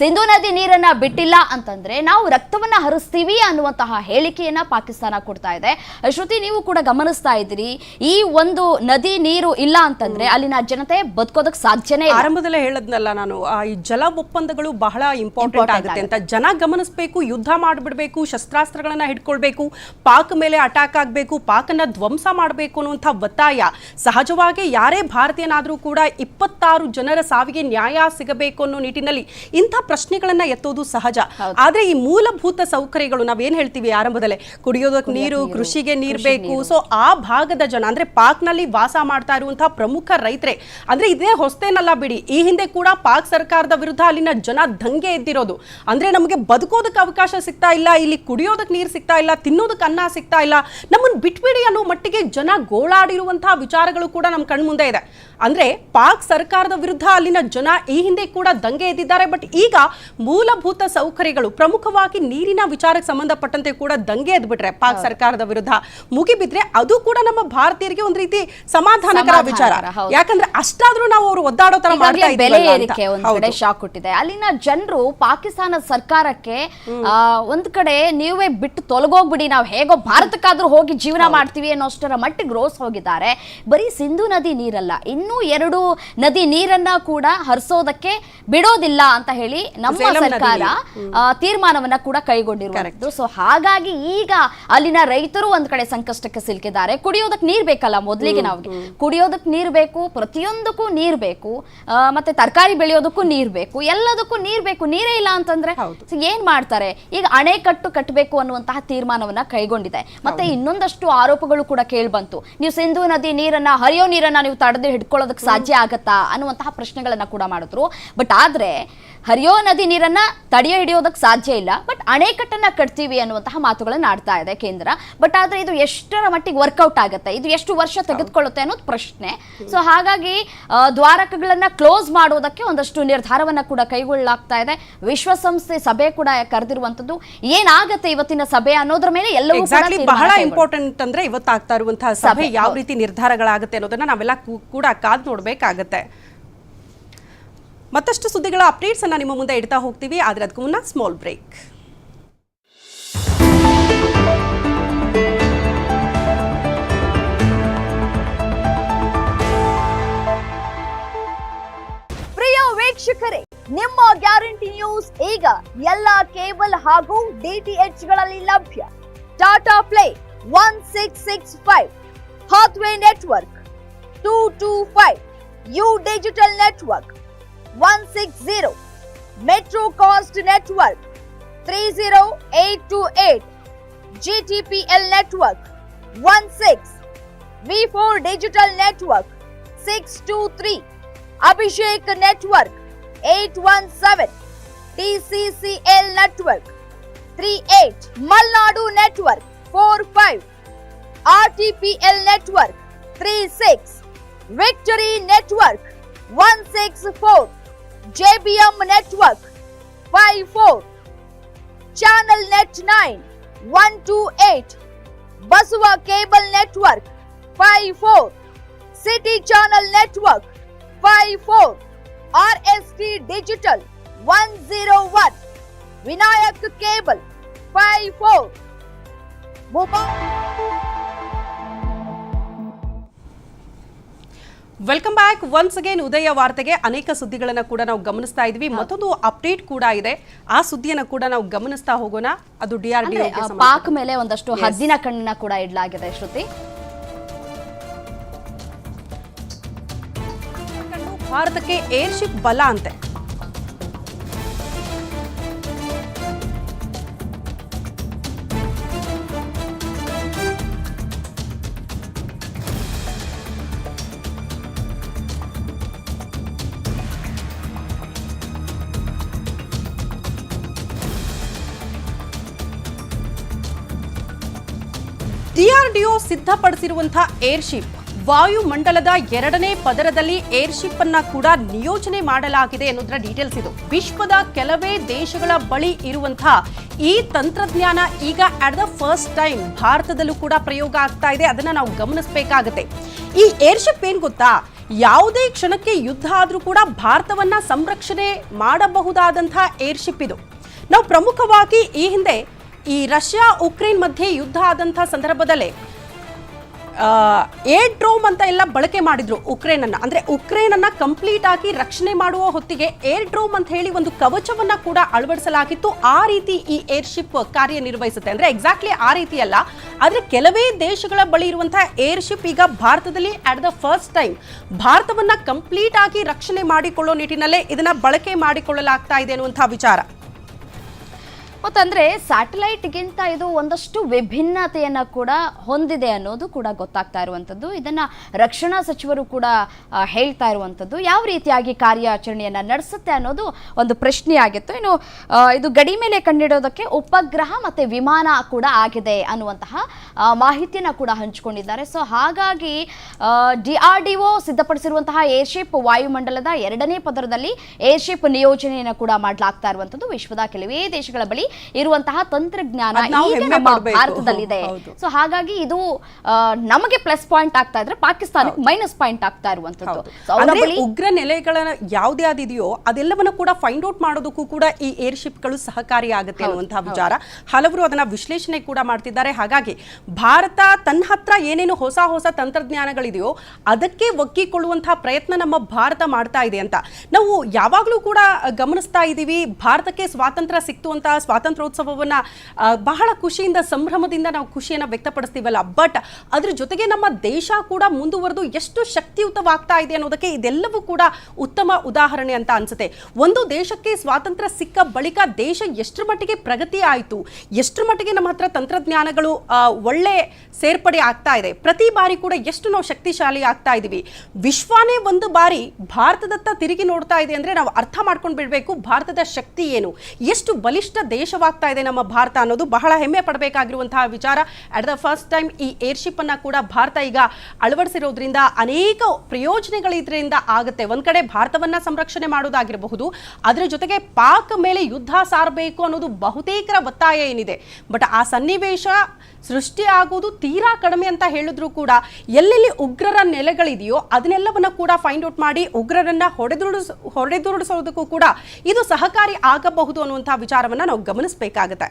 [SPEAKER 2] ಸಿಂಧು ನದಿ ನೀರನ್ನ ಬಿಟ್ಟಿಲ್ಲ ಅಂತಂದ್ರೆ ನಾವು ರಕ್ತವನ್ನ ಹರಿಸ್ತೀವಿ ಅನ್ನುವಂತಹ ಹೇಳಿಕೆಯನ್ನ ಪಾಕಿಸ್ತಾನ ಕೊಡ್ತಾ ಇದೆ. ಶ್ರುತಿ, ನೀವು ಕೂಡ ಗಮನಿಸ್ತಾ ಇದ್ದೀರಿ. ಈ ಒಂದು ನದಿ ನೀರು ಇಲ್ಲ ಅಂತಂದ್ರೆ ಅಲ್ಲಿನ ಜನತೆ ಬದುಕೋದಕ್ಕೆ ಸಾಧ್ಯನೇ
[SPEAKER 1] ಆರಂಭದಲ್ಲೇ ಹೇಳದ್ನಲ್ಲ ನಾನು ಈ ಜಲ ಒಪ್ಪಂದಗಳು ಬಹಳ ಇಂಪಾರ್ಟೆಂಟ್ ಆಗುತ್ತೆ ಅಂತ ಜನ ಗಮನಿಸಬೇಕು ಯುದ್ಧ ಮಾಡಿಬಿಡಬೇಕು ಶಸ್ತ್ರಾಸ್ತ್ರಗಳನ್ನ ಹಿಡ್ಕೊಳ್ಬೇಕು ಪಾಕ್ ಮೇಲೆ ಅಟ್ಯಾಕ್ ಆಗಬೇಕು ಪಾಕನ್ನ ಧ್ವಂಸ ಮಾಡಬೇಕು ಅನ್ನುವಂಥ ಒತ್ತಾಯ. ಸಹಜವಾಗಿ ಯಾರೇ ಭಾರತೀಯನಾದರೂ ಕೂಡ ಇಪ್ಪತ್ತಾರು ಜನರ ಸಾವಿಗೆ ನ್ಯಾಯ ಸಿಗಬೇಕು ಅನ್ನೋ ನಿಟ್ಟಿನಲ್ಲಿ ಇಂಥ ಪ್ರಶ್ನೆಗಳನ್ನ ಎತ್ತೋದು ಸಹಜ. ಆದ್ರೆ ಈ ಮೂಲಭೂತ ಸೌಕರ್ಯಗಳು ನಾವೇನ್ ಹೇಳ್ತೀವಿ ಆರಂಭದಲ್ಲೇ? ಕುಡಿಯೋದಕ್ಕೆ ನೀರು ಕೃಷಿಗೆ ನೀರು. ಬೇಕು ಸೊ ಆ ಭಾಗದ ಜನ ಅಂದ್ರೆ ಪಾಕ್ನಲ್ಲಿ ವಾಸ ಮಾಡ್ತಾ ಇರುವಂತಹ ಪ್ರಮುಖ ರೈತರೇ ಅಂದ್ರೆ ಇದೇ ಹೊಸ್ತೇನಲ್ಲ ಬಿಡಿ. ಈ ಹಿಂದೆ ಕೂಡ ಪಾಕ್ ಸರ್ಕಾರದ ವಿರುದ್ಧ ಅಲ್ಲಿನ ಜನ ದಂಗೆ ಎದ್ದಿರೋದು. ಅಂದ್ರೆ ನಮಗೆ ಬದುಕೋದಕ್ಕೆ ಅವಕಾಶ ಸಿಗ್ತಾ ಇಲ್ಲ, ಇಲ್ಲಿ ಕುಡಿಯೋದಕ್ಕೆ ನೀರು ಸಿಗ್ತಾ ಇಲ್ಲ, ತಿನ್ನೋದಕ್ಕೆ ಅನ್ನ ಸಿಗ್ತಾ ಇಲ್ಲ. ನಮ್ಮನ್ನು ಬಿಟ್ಬಿಡಿ ಅನ್ನೋ ಮಟ್ಟಿಗೆ ಜನ ಗೋಳಾಡಿರುವಂತಹ ವಿಚಾರಗಳು ಕೂಡ ನಮ್ಮ ಕಣ್ಮುಂದೆ ಇದೆ. ಅಂದ್ರೆ ಪಾಕ್ ಸರ್ಕಾರದ ವಿರುದ್ಧ ಅಲ್ಲಿನ ಜನ ಈ ಹಿಂದೆ ಕೂಡ ದಂಗೆ ಎದ್ದಿದ್ದಾರೆ. ಬಟ್ ಈಗ ಮೂಲಭೂತ ಸೌಕರ್ಯಗಳು ಪ್ರಮುಖವಾಗಿ ನೀರಿನ ವಿಚಾರಕ್ಕೆ ಸಂಬಂಧಪಟ್ಟಂತೆ ಕೂಡ ದಂಗೆ ಎದ್ಬಿಟ್ರೆ ಪಾಕ್ ಸರ್ಕಾರದ ವಿರುದ್ಧ ಮುಗಿಬಿದ್ರೆ ಅದು ಕೂಡ ನಮ್ಮ ಭಾರತೀಯರಿಗೆ ಒಂದು ರೀತಿ ಸಮಾಧಾನಕರ ವಿಚಾರ. ಯಾಕಂದ್ರೆ ಅಷ್ಟಾದ್ರೂ ನಾವು ಅವರು ಒದ್ದಾಡೋ ತರ ಮಾಡ್ತಾ
[SPEAKER 2] ಬೆಲೆ
[SPEAKER 1] ಅಂತ.
[SPEAKER 2] ಏರಿಕೆ ಒಂದ್ ಕಡೆ ಶಾಕ್ ಕೊಟ್ಟಿದೆ ಅಲ್ಲಿನ ಜನರು ಪಾಕಿಸ್ತಾನ ಸರ್ಕಾರಕ್ಕೆ ಒಂದ್ ಕಡೆ ನೀವೇ ಬಿಟ್ಟು ತೊಲಗೋಗ್ಬಿಡಿ ನಾವು ಹೇಗೋ ಭಾರತಕ್ಕಾದ್ರೂ ಹೋಗಿ ಜೀವನ ಮಾಡ್ತೀವಿ ಅನ್ನೋಷ್ಟರ ಮಟ್ಟಿಗೆ ರೋಸ್ ಹೋಗಿದ್ದಾರೆ. ಬರೀ ಸಿಂಧು ನದಿ ನೀರಲ್ಲ ಇನ್ನೂ ಎರಡು ನದಿ ನೀರನ್ನ ಕೂಡ ಹರಿಸೋದಕ್ಕೆ ಬಿಡೋದಿಲ್ಲ ಅಂತ ಹೇಳಿ ನಮ್ಮ ಸರ್ಕಾರ ತೀರ್ಮಾನವನ್ನ ಕೂಡ ಕೈಗೊಂಡಿರುವಂತದ್ದು ಸೊ ಹಾಗಾಗಿ ಈಗ ಅಲ್ಲಿನ ರೈತರು ಒಂದ್ ಕಡೆ ಸಂಕಷ್ಟಕ್ಕೆ ಸಿಲುಕಿದ್ದಾರೆ. ಕುಡಿಯೋದಕ್ಕೆ ನೀರ್ ಬೇಕಲ್ಲ ಮೊದಲಿಗೆ ನಾವು ಕುಡಿಯೋದಕ್ಕೆ ನೀರ್ ಬೇಕು ಪ್ರತಿಯೊಂದಕ್ಕೂ ನೀರ್ ಬೇಕು ಮತ್ತೆ ತರಕಾರಿ ಬೆಳೆಯೋದಕ್ಕೂ ನೀರ್ ಬೇಕು ಎಲ್ಲದಕ್ಕೂ ನೀರ್ ಬೇಕು ನೀರೇ ಇಲ್ಲ ಅಂತಂದ್ರೆ. ಏನ್ ಮಾಡ್ತಾರೆ? ಈಗ ಅಣೆಕಟ್ಟು ಕಟ್ಟಬೇಕು ಅನ್ನುವಂತಹ ತೀರ್ಮಾನವನ್ನ ಕೈಗೊಂಡಿದೆ. ಮತ್ತೆ ಇನ್ನೊಂದಷ್ಟು ಆರೋಪಗಳು ಕೂಡ ಕೇಳ್ಬಂತು. ನೀವು ಸಿಂಧು ನದಿ ನೀರನ್ನ ಹರಿಯೋ ನೀರನ್ನ ನೀವು ತಡೆದು ಹಿಡ್ಕೊಳ್ಳೋದಕ್ಕೆ ಸಾಧ್ಯ ಆಗತ್ತಾ ಅನ್ನುವಂತಹ ಪ್ರಶ್ನೆಗಳನ್ನ ಕೂಡ ಮಾಡಿದ್ರು. ಬಟ್ ಆದ್ರೆ ಹರಿಯೋ ನದಿ ನೀರನ್ನ ತಡೆಯ ಹಿಡಿಯೋದಕ್ಕೆ ಸಾಧ್ಯ ಇಲ್ಲ ಬಟ್ ಅಣೆಕಟ್ಟನ್ನ ಕಟ್ತೀವಿ ಅನ್ನುವಂತಹ ಮಾತುಗಳನ್ನ ಆಡ್ತಾ ಇದೆ ಕೇಂದ್ರ. ಬಟ್ ಆದ್ರೆ ಇದು ಎಷ್ಟರ ಮಟ್ಟಿಗೆ ವರ್ಕೌಟ್ ಆಗುತ್ತೆ? ಇದು ಎಷ್ಟು ವರ್ಷ ತೆಗೆದುಕೊಳ್ಳುತ್ತೆ ಅನ್ನೋದು ಪ್ರಶ್ನೆ. ಸೊ ಹಾಗಾಗಿ ದ್ವಾರಕಗಳನ್ನ ಕ್ಲೋಸ್ ಮಾಡೋದಕ್ಕೆ ಒಂದಷ್ಟು ನಿರ್ಧಾರವನ್ನ ಕೂಡ ಕೈಗೊಳ್ಳಲಾಗ್ತಾ ಇದೆ. ವಿಶ್ವಸಂಸ್ಥೆ ಸಭೆ ಕೂಡ ಕರೆದಿರುವಂತದ್ದು ಏನಾಗುತ್ತೆ ಇವತ್ತಿನ ಸಭೆ ಅನ್ನೋದ್ರ ಮೇಲೆ ಎಲ್ಲವೂ
[SPEAKER 1] ಬಹಳ ಇಂಪಾರ್ಟೆಂಟ್ ಅಂದ್ರೆ ಇವತ್ತಾಗ್ತಾ ಇರುವಂತಹ ಸಭೆ, ಯಾವ ರೀತಿ ನಿರ್ಧಾರಗಳಾಗುತ್ತೆ ಅನ್ನೋದನ್ನ ನಾವೆಲ್ಲ ಕೂಡ ಕಾದ್ ನೋಡ್ಬೇಕಾಗತ್ತೆ. ಮತ್ತಷ್ಟು ಸುದ್ದಿಗಳ ಅಪ್ಡೇಟ್ಸ್ ಅನ್ನ ನಿಮ್ಮ ಮುಂದೆ ಇಡ್ತಾ ಹೋಗ್ತೀವಿ. ಆದ್ರೆ ಅದಕ್ಕೂ ಮುನ್ನ ಸ್ಮಾಲ್ ಬ್ರೇಕ್
[SPEAKER 2] ಪ್ರಿಯ ವೀಕ್ಷಕರೇ, ನಿಮ್ಮ ಗ್ಯಾರಂಟಿ ನ್ಯೂಸ್ ಈಗ ಎಲ್ಲ ಕೇಬಲ್ ಹಾಗೂ ಡಿಟಿಎಚ್ಗಳಲ್ಲಿ ಲಭ್ಯ. Tata Play one six six five, Hathway network two two five, U digital network. One six zero metro cast network three zero eight two eight GTPL network one six V four digital network six two three Abhishek network eight one seven TCCL network three eight Malnad network four five RTPL network three six Victory network one six four JBM Network 54, Channel Net 9 128, Baswa Cable Network 54, City Channel Network 54, RST Digital 101, Vinayak Cable 54, Mobile.
[SPEAKER 1] Welcome back once again Udaya ವಾರ್ತೆಗೆ ಅನೇಕ ಸುದ್ದಿಗಳನ್ನು ಕೂಡ ನಾವು ಗಮನಿಸ್ತಾ ಇದ್ವಿ. ಮತ್ತೊಂದು update ಕೂಡ ಇದೆ. ಆ ಸುದ್ದಿಯನ್ನು ಕೂಡ ನಾವು ಗಮನಿಸ್ತಾ ಹೋಗೋಣ. ಅದು ಡಿ ಆರ್ ಡಿ
[SPEAKER 2] ಪಾಕ್ ಮೇಲೆ ಒಂದಷ್ಟು ಹದ್ದಿನ ಕಣ್ಣನ್ನ ಕೂಡ ಇಡಲಾಗಿದೆ ಶ್ರುತಿ.
[SPEAKER 1] ಭಾರತಕ್ಕೆ ಏರ್ಶಿಪ್ ಬಲ ಅಂತೆ. ಸಿದ್ಧಪಡಿಸಿರುವಂತಹ ಏರ್ಶಿಪ್ ವಾಯುಮಂಡಲದ ಎರಡನೇ ಪದರದಲ್ಲಿ ಏರ್ಶಿಪ್ ಅನ್ನ ಕೂಡ ನಿಯೋಜನೆ ಮಾಡಲಾಗಿದೆ ಎನ್ನುವುದರ ಡೀಟೇಲ್ಸ್ ಇದು. ವಿಶ್ವದ ಕೆಲವೇ ದೇಶಗಳ ಬಳಿ ಇರುವಂತಹ ಈ ತಂತ್ರಜ್ಞಾನ ಈಗ ಅಟ್ ದ ಫಸ್ಟ್ ಟೈಮ್ ಭಾರತದಲ್ಲೂ ಕೂಡ ಪ್ರಯೋಗ ಆಗ್ತಾ ಇದೆ. ಅದನ್ನ ನಾವು ಗಮನಿಸಬೇಕಾಗುತ್ತೆ. ಈ ಏರ್ಶಿಪ್ ಏನ್ ಗೊತ್ತಾ? ಯಾವುದೇ ಕ್ಷಣಕ್ಕೆ ಯುದ್ಧ ಆದರೂ ಕೂಡ ಭಾರತವನ್ನ ಸಂರಕ್ಷಣೆ ಮಾಡಬಹುದಾದಂತಹ ಏರ್ಶಿಪ್ ಇದು. ನಾವು ಪ್ರಮುಖವಾಗಿ ಈ ಹಿಂದೆ ಈ ರಷ್ಯಾ ಉಕ್ರೇನ್ ಮಧ್ಯೆ ಯುದ್ಧ ಆದಂತಹ ಸಂದರ್ಭದಲ್ಲೇ ಏರ್ ಡ್ರೋಮ್ ಅಂತ ಎಲ್ಲ ಬಳಕೆ ಮಾಡಿದ್ರು ಉಕ್ರೇನ್ ಅನ್ನ ಅಂದ್ರೆ ಉಕ್ರೇನ್ ಅನ್ನ ಕಂಪ್ಲೀಟ್ ಆಗಿ ರಕ್ಷಣೆ ಮಾಡುವ ಹೊತ್ತಿಗೆ ಏರ್ ಡ್ರೋಮ್ ಅಂತ ಹೇಳಿ ಒಂದು ಕವಚವನ್ನ ಕೂಡ ಅಳವಡಿಸಲಾಗಿತ್ತು. ಆ ರೀತಿ ಈ ಏರ್ ಶಿಪ್ ಕಾರ್ಯನಿರ್ವಹಿಸುತ್ತೆ. ಅಂದ್ರೆ ಎಕ್ಸಾಕ್ಟ್ಲಿ ಆ ರೀತಿ ಅಲ್ಲ. ಆದ್ರೆ ಕೆಲವೇ ದೇಶಗಳ ಬಳಿ ಇರುವಂತಹ ಏರ್ಶಿಪ್ ಈಗ ಭಾರತದಲ್ಲಿ ಅಟ್ ದ ಫಸ್ಟ್ ಟೈಮ್ ಭಾರತವನ್ನ ಕಂಪ್ಲೀಟ್ ಆಗಿ ರಕ್ಷಣೆ ಮಾಡಿಕೊಳ್ಳೋ ನಿಟ್ಟಿನಲ್ಲೇ ಇದನ್ನ ಬಳಕೆ ಮಾಡಿಕೊಳ್ಳಲಾಗ್ತಾ ಇದೆ ಅನ್ನುವಂತಹ ವಿಚಾರ.
[SPEAKER 2] ಮತ್ತಂದ್ರೆ ಸ್ಯಾಟಲೈಟ್ಗಿಂತ ಇದು ಒಂದಷ್ಟು ವಿಭಿನ್ನತೆಯನ್ನ ಕೂಡ ಹೊಂದಿದೆ ಅನ್ನೋದು ಕೂಡ ಗೊತ್ತಾಗ್ತಾ ಇರುವಂಥದ್ದು. ಇದನ್ನ ರಕ್ಷಣಾ ಸಚಿವರು ಕೂಡ ಹೇಳ್ತಾ ಇರುವಂಥದ್ದು. ಯಾವ ರೀತಿಯಾಗಿ ಕಾರ್ಯಾಚರಣೆಯನ್ನ ನಡೆಸುತ್ತೆ ಅನ್ನೋದು ಒಂದು ಪ್ರಶ್ನೆ ಆಗಿತ್ತು ಇನ್ನು ಇದು ಗಡಿ ಮೇಲೆ ಕಂಡಿಡೋದಕ್ಕೆ ಉಪಗ್ರಹ ಮತ್ತೆ ವಿಮಾನ ಕೂಡ ಆಗಿದೆ ಅನ್ನುವಂತಹ ಮಾಹಿತಿಯನ್ನ ಕೂಡ ಹಂಚಿಕೊಂಡಿದ್ದಾರೆ. ಸೊ, ಹಾಗಾಗಿ ಡಿ ಆರ್ ಸಿದ್ಧಪಡಿಸಿರುವಂತಹ ಏರ್ಶಿಪ್ ವಾಯುಮಂಡಲದ ಎರಡನೇ ಪದರದಲ್ಲಿ ಏರ್ಶಿಪ್ ನಿಯೋಜನೆಯನ್ನು ಕೂಡ ಮಾಡಲಾಗ್ತಾ ಇರುವಂಥದ್ದು. ವಿಶ್ವದ ಕೆಲವೇ ದೇಶಗಳ ಬಳಿ ಇರುವಂತಹ ತಂತ್ರಜ್ಞಾನ ಈಗ ನಮ್ಮ ಭಾರತದಲ್ಲಿದೆ. ಸೊ ಹಾಗಾಗಿ ಇದು ನಮಗೆ ಪ್ಲಸ್ ಪಾಯಿಂಟ್ ಆಗ್ತಾ ಇದ್ರೆ ಪಾಕಿಸ್ತಾನಕ್ಕೆ ಮೈನಸ್ ಪಾಯಿಂಟ್ ಆಗ್ತಾ ಇರುವಂತದ್ದು
[SPEAKER 1] ಉಗ್ರ ನೆಲೆಗಳ ಯಾವ್ದೇ ಆದಿದೆಯೋ ಅದೆಲ್ಲವನ್ನ ಕೂಡ ಫೈಂಡ್ ಔಟ್ ಮಾಡೋದಕ್ಕೂ ಕೂಡ ಈ ಏರ್ ಶಿಪ್ಗಳು ಸಹಕಾರಿಯಾಗುತ್ತೆ ಅನ್ನುವಂತಹ ವಿಚಾರ. ಹಲವರು ಅದನ್ನ ವಿಶ್ಲೇಷಣೆ ಕೂಡ ಮಾಡ್ತಿದ್ದಾರೆ. ಹಾಗಾಗಿ ಭಾರತ ತನ್ನ ಹತ್ರ ಏನೇನು ಹೊಸ ಹೊಸ ತಂತ್ರಜ್ಞಾನಗಳಿದೆಯೋ ಅದಕ್ಕೆ ಒಕ್ಕಿಕೊಳ್ಳುವಂತಹ ಪ್ರಯತ್ನ ನಮ್ಮ ಭಾರತ ಮಾಡ್ತಾ ಇದೆ ಅಂತ. ನಾವು ಯಾವಾಗಲೂ ಕೂಡ ಗಮನಿಸ್ತಾ ಇದ್ದೀವಿ ಭಾರತಕ್ಕೆ ಸ್ವಾತಂತ್ರ್ಯ ಸಿಕ್ತು ಅಂತ ಸ್ವಾತಂತ್ರ್ಯೋತ್ಸವವನ್ನ ಬಹಳ ಖುಷಿಯಿಂದ, ಸಂಭ್ರಮದಿಂದ ನಾವು ಖುಷಿಯನ್ನ ವ್ಯಕ್ತಪಡಿಸ್ತೀವಲ್ಲ. ಬಟ್ ಅದ್ರ ಜೊತೆಗೆ ನಮ್ಮ ದೇಶ ಕೂಡ ಮುಂದುವರೆದು ಎಷ್ಟು ಶಕ್ತಿಯುತವಾಗ್ತಾ ಇದೆ ಅನ್ನೋದಕ್ಕೆ ಇದೆಲ್ಲವೂ ಕೂಡ ಉತ್ತಮ ಉದಾಹರಣೆ ಅಂತ ಅನ್ಸುತ್ತೆ. ಒಂದು ದೇಶಕ್ಕೆ ಸ್ವಾತಂತ್ರ್ಯ ಸಿಕ್ಕ ಬಳಿಕ ದೇಶ ಎಷ್ಟರ ಮಟ್ಟಿಗೆ ಪ್ರಗತಿ ಆಯಿತು, ಎಷ್ಟರ ಮಟ್ಟಿಗೆ ನಮ್ಮ ಹತ್ರ ತಂತ್ರಜ್ಞಾನಗಳು ಒಳ್ಳೆ ಸೇರ್ಪಡೆ ಆಗ್ತಾ ಇದೆ. ಪ್ರತಿ ಬಾರಿ ಕೂಡ ಎಷ್ಟು ನಾವು ಶಕ್ತಿಶಾಲಿ ಆಗ್ತಾ ಇದೀವಿ. ವಿಶ್ವನೇ ಒಂದು ಬಾರಿ ಭಾರತದತ್ತ ತಿರುಗಿ ನೋಡ್ತಾ ಇದೆ ಅಂದ್ರೆ ನಾವು ಅರ್ಥ ಮಾಡ್ಕೊಂಡು ಬಿಡಬೇಕು ಭಾರತದ ಶಕ್ತಿ ಏನು. ಎಷ್ಟು ಬಲಿಷ್ಠ ದೇಶವಾಗ್ತಾ ಇದೆ ನಮ್ಮ ಭಾರತ ಅನ್ನೋದು ಬಹಳ ಹೆಮ್ಮೆ ಪಡಬೇಕಾಗಿರುವಂತಹ ವಿಚಾರ. ಅಟ್ ದ ಫಸ್ಟ್ ಟೈಮ್ ಈ ಏರ್ಶಿಪ್ ಅನ್ನ ಕೂಡ ಭಾರತ ಈಗ ಅಳವಡಿಸಿರೋದ್ರಿಂದ ಅನೇಕ ಪ್ರಯೋಜನಗಳು ಇದರಿಂದ ಆಗುತ್ತೆ. ಒಂದ್ ಕಡೆ ಭಾರತವನ್ನ ಸಂರಕ್ಷಣೆ ಮಾಡೋದಾಗಿರಬಹುದು. ಅದರ ಜೊತೆಗೆ ಪಾಕ್ ಮೇಲೆ ಯುದ್ಧ ಸಾರಬೇಕು ಅನ್ನೋದು ಬಹುತೇಕರ ಒತ್ತಾಯ ಏನಿದೆ. ಬಟ್ ಆ ಸನ್ನಿವೇಶ ಸೃಷ್ಟಿ ಆಗುವುದು ತೀರಾ ಕಡಿಮೆ ಅಂತ ಹೇಳಿದ್ರು ಕೂಡ ಎಲ್ಲೆಲ್ಲಿ ಉಗ್ರರ ನೆಲೆಗಳಿದೆಯೋ ಅದನ್ನೆಲ್ಲವನ್ನ ಕೂಡ ಫೈಂಡ್ ಔಟ್ ಮಾಡಿ ಉಗ್ರರನ್ನ ಹೊಡೆದುರುಡಿಸ್, ಹೊಡೆದುರುಡಿಸೋದಕ್ಕೂ ಕೂಡ ಇದು ಸಹಕಾರಿ ಆಗಬಹುದು ಅನ್ನುವಂತಹ ವಿಚಾರವನ್ನ ನಾವು ಗಮನಿಸಬೇಕಾಗತ್ತೆ